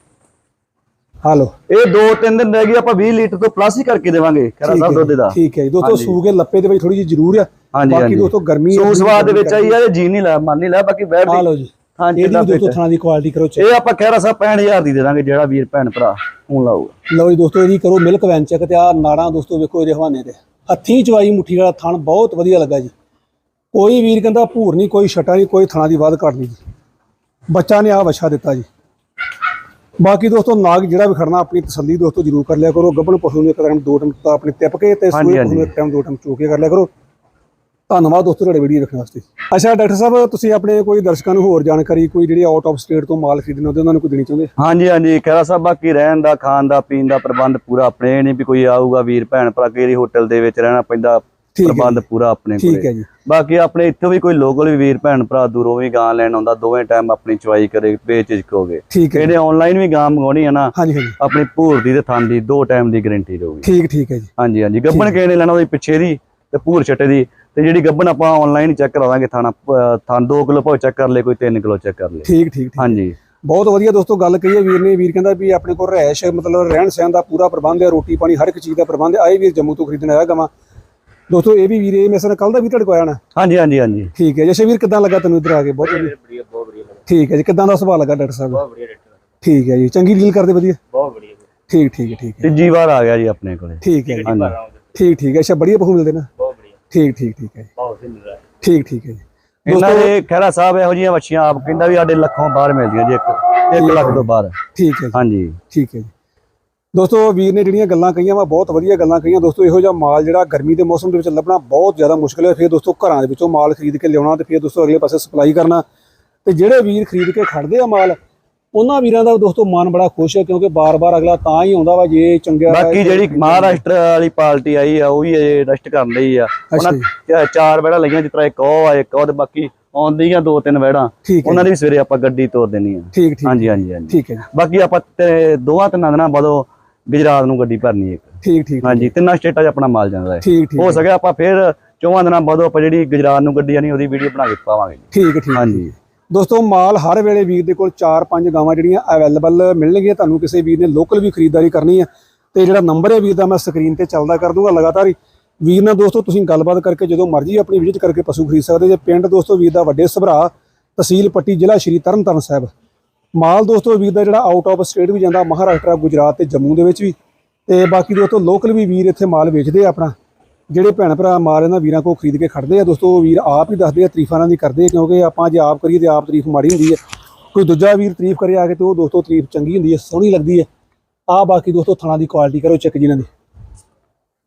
ਆ ਇਹ ਦੋ ਤਿੰਨ ਦਿਨ ਰਹਿ ਗਈ ਆਪਾਂ 20 ਲੀਟਰ ਤੋਂ ਪਲੱਸ ਹੀ ਕਰਕੇ ਦੇਵਾਂਗੇ ਠੀਕ ਸਾਹਿਬ ਹੈ ਦੁੱਧ ਦਾ। ਠੀਕ ਹੈ ਜੀ ਦੋਸਤੋ ਸੂ ਕੇ ਲੱਪੇ ਦੇ ਵਿੱਚ ਥੋੜੀ ਜਿਹੀ ਜ਼ਰੂਰ ਆ। ਬਾਕੀ ਦੋਸਤੋ ਗਰਮੀ ਸੋ ਸਵਾਦ ਦੇ ਵਿੱਚ ਆਈ ਆ ਜੀ ਨਹੀਂ ਲਾ ਮਨ ਨਹੀਂ ਲਾ ਬਾਕੀ ਬੈੜ ਆ ਲਓ ਜੀ। ਇਹਦੀ ਵੀ ਦੋਸਤੋ ਥਾਂ ਦੀ ਕੁਆਲਿਟੀ ਕਰੋ ਚੈੱਕ। ਇਹ ਆਪਾਂ ਖਹਿਰਾ ਸਾਹਿਬ 65000 ਦੀ ਦੇ ਦਾਂਗੇ ਜਿਹੜਾ ਵੀਰ ਭੈਣ ਭਰਾ ਹੁਣ ਲਾਊਗਾ। ਲਓ ਜੀ ਦੋਸਤੋ ਇਹਦੀ ਕਰੋ ਮਿਲਕ ਵੈਨ ਚੈੱਕ ਤੇ ਆ ਨਾੜਾਂ ਦੋਸਤੋ ਵੇਖੋ ਇਹਦੇ ਹਵਾਨੇ ਤੇ। ਹੱਥੀਂ ਚਵਾਈ ਮੁੱਠੀ ਵਾਲਾ ਥਣ ਬਹੁਤ ਵਧੀਆ ਲੱਗਾ ਜੀ। ਕੋਈ ਵੀਰ ਕਹਿੰਦਾ ਭੂਰ ਨਹੀਂ ਕੋਈ ਛਟਾ ਨਹੀਂ ਕੋਈ ਥਣਾ ਦੀ ਵਾਧ ਘੱਟ ਨਹੀਂ ਜੀ। ਬੱਚਾ ਨੇ ਆ ਵਛਾ ਦਿੱਤਾ ਜੀ। ਬਾਕੀ ਦੋਸਤੋ ਨਾਗ ਜਿਹੜਾ ਵੀ ਖੜਨਾ ਆਪਣੀ ਤਸੱਲੀ ਦੋਸਤੋ ਜ਼ਰੂਰ ਕਰ ਲਿਆ ਕਰੋ। ਗੱਭਣ ਪਸ਼ੂ ਨੂੰ ਇੱਕ ਟਾਈਮ ਦੋ ਟਾਈਮ ਤਾਂ ਆਪਣੇ ਤਿਪ ਕੇ ਤੇ ਸੂਏ ਪਸ਼ੂ ਨੂੰ ਇੱਕ ਟਾਈਮ ਦੋ ਟਾਈਮ ਚੋ ਕੇ ਕਰ ਲਿਆ ਕਰੋ। ਧੰਨਵਾਦ ਦੋਸਤੋ ਤੁਹਾਡੇ ਵੀਡੀਓ ਦੇਖਣ ਵਾਸਤੇ। ਅੱਛਾ ਡਾਕਟਰ ਸਾਹਿਬ ਤੁਸੀਂ ਆਪਣੇ ਕੋਈ ਦਰਸ਼ਕਾਂ ਨੂੰ ਹੋਰ ਜਾਣਕਾਰੀ ਕੋਈ ਜਿਹੜੇ ਆਊਟ ਆਫ ਸਟੇਟ ਤੋਂ ਮਾਲ ਖਰੀਦਣੇ ਹੁੰਦੇ ਉਹਨਾਂ ਨੂੰ ਕੋਈ ਦੇਣੀ ਚਾਹੁੰਦੇ? ਹਾਂਜੀ ਹਾਂਜੀ। ਖਹਿਰਾ ਸਾਹਿਬ ਬਾਕੀ ਰਹਿਣ ਦਾ ਖਾਣ ਦਾ ਪੀਣ ਦਾ ਪ੍ਰਬੰਧ ਪੂਰਾ ਆਪਣੇ ਨਹੀਂ ਵੀ ਕੋਈ ਆਊਗਾ ਵੀਰ ਭੈਣ ਭਰਾ ਕਿਹੜੀ ਹੋਟਲ ਦੇ ਵਿੱਚ ਰਹਿਣਾ ਪੈਂਦਾ ਪ੍ਰਬੰਧ ਪੂਰਾ ਆਪਣੇ ਕੋਲ। ਠੀਕ ਹੈ ਜੀ। ਬਾਕੀ ਆਪਣੇ ਇੱਥੋਂ ਵੀ ਕੋਈ ਲੋਕਲ ਵੀ ਵੀਰ ਭੈਣ ਭਰਾ ਦੂਰੋਂ ਵੀ ਗਾਂ ਲੈਣ ਆਉਂਦਾ ਦੋਵੇਂ ਟਾਈਮ ਆਪਣੀ ਚੁਆਈ ਕਰੇ ਬੇਚਿਜਕੋਗੇ ਇਹਨੇ ਆਨਲਾਈਨ ਵੀ ਗਾਂ ਮੰਗਾਉਣੀ ਹੈ ਨਾ ਹਾਂਜੀ ਹਾਂਜੀ। ਆਪਣੀ ਭੂਰ ਦੀ ਤੇ ਥਣ ਦੀ ਦੋ ਟਾਈਮ ਦੀ ਗਾਰੰਟੀ ਰਹੂਗੀ। ਠੀਕ ਠੀਕ ਹੈ ਜੀ। ਹਾਂਜੀ ਹਾਂਜੀ। ਗੱਬਣ ਕਿਸੇ ਲੈਣਾ ਉਹਦੀ ਪਿੱਛੇ ਦੀ ਤੇ ਭੂਰ ਛੱਟੇ ਦੀ ਤੇ ਜਿਹੜੀ ਗੱਬਣ ਆਪਾਂ ਆਨਲਾਈਨ ਚੈੱਕ ਕਰਾਵਾਂਗੇ ਥਾਣਾ ਥਾਂ 2 ਕਿਲੋ ਭਾਵੇਂ ਚੈੱਕ ਕਰ ਲੈ ਕੋਈ 3 ਕਿਲੋ ਚੈੱਕ ਕਰ ਲੇ ਠੀਕ ਠੀਕ ਹਾਂਜੀ। ਬਹੁਤ ਵਧੀਆ ਦੋਸਤੋ ਗੱਲ ਕਹੀ ਹੈ ਵੀਰ ਨੇ। ਵੀਰ ਕਹਿੰਦਾ ਵੀ ਆਪਣੇ ਕੋਲ ਰਹਿਸ਼ ਮਤਲਬ ਰਹਿਣ ਸਹਿਣ ਦਾ ਪੂਰਾ ਪ੍ਰਬੰਧ ਹੈ ਰੋਟੀ ਪਾਣੀ ਹਰ ਇੱਕ ਚੀਜ਼ ਦਾ ਪ੍ਰਬੰਧ ਹੈ। ਆਏ ਵੀਰ ਜੰਮੂ ਤੋਂ ਖਰੀਦਣ ਆਇਆ ਗਾਵਾਂ ਦੋਸਤੋ ਇਹ ਵੀ ਵੀਰ ਮੇਰੇ ਕੱਲ ਦਾ ਵੀ ਤੁਹਾਡੇ ਕੋਲ ਆਇਆ ਨਾ। ਹਾਂਜੀ ਹਾਂਜੀ ਹਾਂਜੀ। ਠੀਕ ਹੈ ਜਸ਼ਨ ਵੀਰ ਕਿੱਦਾਂ ਲੱਗਾ ਤੈਨੂੰ ਇੱਧਰ ਆ ਕੇ? ਬਹੁਤ ਵਧੀਆ ਠੀਕ ਹੈ ਜੀ। ਕਿੱਦਾਂ ਦਾ ਸੁਭਾਅ ਲੱਗਾ ਡਾਕਟਰ ਸਾਹਿਬ? ਬਹੁਤ ਵਧੀਆ ਠੀਕ ਹੈ ਜੀ। ਚੰਗੀ ਡੀਲ ਕਰਦੇ ਵਧੀਆ? ਬਹੁਤ ਵਧੀਆ ਠੀਕ ਠੀਕ ਹੈ ਠੀਕ ਹੈ। ਤੀਜੀ ਵਾਰ ਆ ਗਿਆ ਜੀ ਆਪਣੇ ਕੋਲੇ। ਠੀਕ ਹੈ ਜੀ। ਹਾਂਜੀ ਠੀਕ ਠੀਕ ਹੈ। ਅੱਛਾ ਬੜੀਆ ਪਸ਼ੂ ਮਿਲਦੇ ਨਾ? ਬਹੁਤ ਵਧੀਆ। ਠੀਕ ਠੀਕ ਠੀਕ ਹੈ ਜੀ। ਠੀਕ ਠੀਕ ਹੈ ਜੀ। ਇਹਨਾਂ ਦੇ ਖਹਿਰਾ ਸਾਹਿਬ ਇਹੋ ਜਿਹੀਆਂ ਵੱਛੀਆਂ ਆਪ ਕਹਿੰਦਾ ਵੀ ਸਾਡੇ ਲੱਖੋਂ ਬਾਹਰ ਮਿਲਦੀਆਂ ਜੀ ਇੱਕ 1 ਲੱਖ ਤੋਂ ਬਾਹਰ। ਠੀਕ ਹੈ ਜੀ। ਹਾਂਜੀ। ਠੀਕ ਹੈ ਜੀ। ਦੋਸਤੋ ਵੀਰ ਨੇ ਜਿਹੜੀਆਂ ਗੱਲਾਂ ਕਹੀਆਂ ਵਾ ਬਹੁਤ ਵਧੀਆ ਗੱਲਾਂ ਕਹੀਆਂ। ਦੋਸਤੋ ਇਹੋ ਜਿਹਾ ਮਾਲ ਜਿਹੜਾ ਗਰਮੀ ਦੇ ਮੌਸਮ ਦੇ ਵਿੱਚ ਲੱਭਣਾ ਬਹੁਤ ਜ਼ਿਆਦਾ ਮੁਸ਼ਕਲ ਹੈ। ਫਿਰ ਦੋਸਤੋ ਘਰਾਂ ਦੇ ਵਿੱਚੋਂ ਮਾਲ ਖਰੀਦ ਕੇ ਲਿਆਉਣਾ ਤੇ ਫਿਰ ਦੋਸਤੋ ਅਗਲੇ ਪਾਸੇ ਸਪਲਾਈ ਕਰਨਾ। ਤੇ ਜਿਹੜੇ ਵੀਰ ਖਰੀਦ ਕੇ ਖੜਦੇ ਆ ਮਾਲ ਉਹਨਾਂ ਵੀਰਾਂ ਦਾ ਦੋਸਤੋ ਮਨ ਬੜਾ ਖੁਸ਼ ਹੈ ਕਿਉਂਕਿ ਬਾਰ-ਬਾਰ ਅਗਲਾ ਤਾਂ ਹੀ ਆਉਂਦਾ ਵਾ ਜੇ ਚੰਗਾ ਬਾਕੀ ਜਿਹੜੀ ਮਹਾਰਾਸ਼ਟਰ ਵਾਲੀ ਪਾਰਟੀ ਆਈ ਆ ਉਹ ਵੀ ਅਜੇ ਰੈਸਟ ਕਰਨ ਲਈ ਆ। ਉਹਨਾਂ ਚਾਰ ਵੜਾ ਲਈਆਂ ਜਿਸ ਤਰ੍ਹਾਂ ਇੱਕ ਉਹ ਆ ਇੱਕ ਉਹ ਤੇ ਬਾਕੀ ਆਉਂਦੀਆਂ ਦੋ ਤਿੰਨ ਵੜਾਂ ਉਹਨਾਂ ਦੀ ਵੀ ਸਵੇਰੇ ਆਪਾਂ ਗੱਡੀ ਤੋਰ ਦੇਣੀ ਆ ਹਾਂਜੀ ਹਾਂਜੀ ਹਾਂਜੀ। ਠੀਕ ਹੈ ਬਾਕੀ ਆਪਾਂ ਤੇ ਦੋਵਾਂ ਤਿੰਨਾਂ ਦਿਨਾਂ ਬਾਅਦੋਂ ਗੁਜਰਾਤ ਨੂੰ ਗੱਡੀ ਭਰਨੀ ਇੱਕ। ਠੀਕ ਠੀਕ ਹਾਂਜੀ ਤਿੰਨਾਂ ਸਟੇਟਾਂ 'ਚ ਆਪਣਾ ਮਾਲ ਜਾਂਦਾ ਹੈ। ਠੀਕ ਠੀਕ ਹੋ ਸਕਿਆ ਆਪਾਂ ਫਿਰ ਚੌਵਾਂ ਦਿਨਾਂ ਬਾਅਦੋਂ ਆਪਾਂ ਜਿਹੜੀ ਗੁਜਰਾਤ ਨੂੰ ਗੱਡੀ ਆਣੀ ਉਹਦੀ ਵੀਡੀਓ ਬਣਾ ਕੇ ਪਾਵਾਂਗੇ। ਠੀਕ ਠੀਕ ਹਾਂਜੀ। ਦੋਸਤੋ ਮਾਲ ਹਰ ਵੇਲੇ ਵੀਰ ਦੇ ਕੋਲ 4-5 ਗਾਵਾਂ ਜਿਹੜੀਆਂ ਅਵੇਲੇਬਲ ਮਿਲਣਗੀਆਂ ਤੁਹਾਨੂੰ ਕਿਸੇ ਵੀਰ ਨੇ ਲੋਕਲ ਵੀ ਖਰੀਦਦਾਰੀ ਕਰਨੀ ਹੈ। ਤੇ ਜਿਹੜਾ ਨੰਬਰ ਹੈ ਵੀਰ ਦਾ ਮੈਂ ਸਕਰੀਨ ਤੇ ਚੱਲਦਾ ਕਰ ਦੂੰਗਾ ਲਗਾਤਾਰ ਹੀ। ਵੀਰ ਨਾਲ ਦੋਸਤੋ ਤੁਸੀਂ ਗੱਲਬਾਤ ਕਰਕੇ ਜਦੋਂ ਮਰਜ਼ੀ ਆਪਣੀ ਵਿਜ਼ਿਟ ਕਰਕੇ ਪਸ਼ੂ ਖਰੀਦ ਸਕਦੇ ਜੇ ਪਿੰਡ ਦੋਸਤੋ ਵੀਰ ਦਾ ਵੱਡੇ ਸਭਰਾ ਤਹਿਸੀਲ ਪੱਟੀ ਜ਼ਿਲ੍ਹਾ ਸ਼੍ਰੀ ਤਰਨਤਾਰਨ ਸਾਹਿਬ। ਮਾਲ ਦੋਸਤੋ ਵੀਰ ਦਾ ਜਿਹੜਾ ਆਊਟ ਆਫ ਸਟੇਟ ਵੀ ਜਾਂਦਾ, ਮਹਾਰਾਸ਼ਟਰ, ਗੁਜਰਾਤ ਤੇ ਜੰਮੂ ਦੇ ਵਿੱਚ ਵੀ। ਤੇ ਬਾਕੀ ਦੋਸਤੋ ਲੋਕਲ ਵੀ ਵੀਰ ਇੱਥੇ ਮਾਲ ਵੇਚਦੇ ਆ ਆਪਣਾ। ਜਿਹੜੇ ਭੈਣ ਭਰਾ ਮਾਲ ਇਹਨਾਂ ਵੀਰਾਂ ਕੋਲ ਖਰੀਦ ਕੇ ਖੜਦੇ ਆ, ਦੋਸਤੋ ਵੀਰ ਆਪ ਹੀ ਦੱਸਦੇ ਆ, ਤਾਰੀਫਾਂ ਇਹਨਾਂ ਦੀ ਕਰਦੇ, ਕਿਉਂਕਿ ਆਪਾਂ ਜੇ ਆਪ ਕਰੀਏ ਤੇ ਆਪ ਤਾਰੀਫ ਮਾੜੀ ਹੁੰਦੀ ਹੈ ਕੋਈ ਦੂਜਾ ਵੀਰ ਤਾਰੀਫ ਕਰੇ ਆ ਕੇ ਤੇ ਉਹ ਦੋਸਤੋ ਤਾਰੀਫ ਚੰਗੀ ਹੁੰਦੀ ਹੈ ਸੋਹਣੀ ਲੱਗਦੀ ਹੈ ਆ ਬਾਕੀ ਦੋਸਤੋ ਥਣਾ ਦੀ ਕੁਆਲਿਟੀ ਕਰੋ ਚੈੱਕ ਜਿਨ੍ਹਾਂ ਦੀ।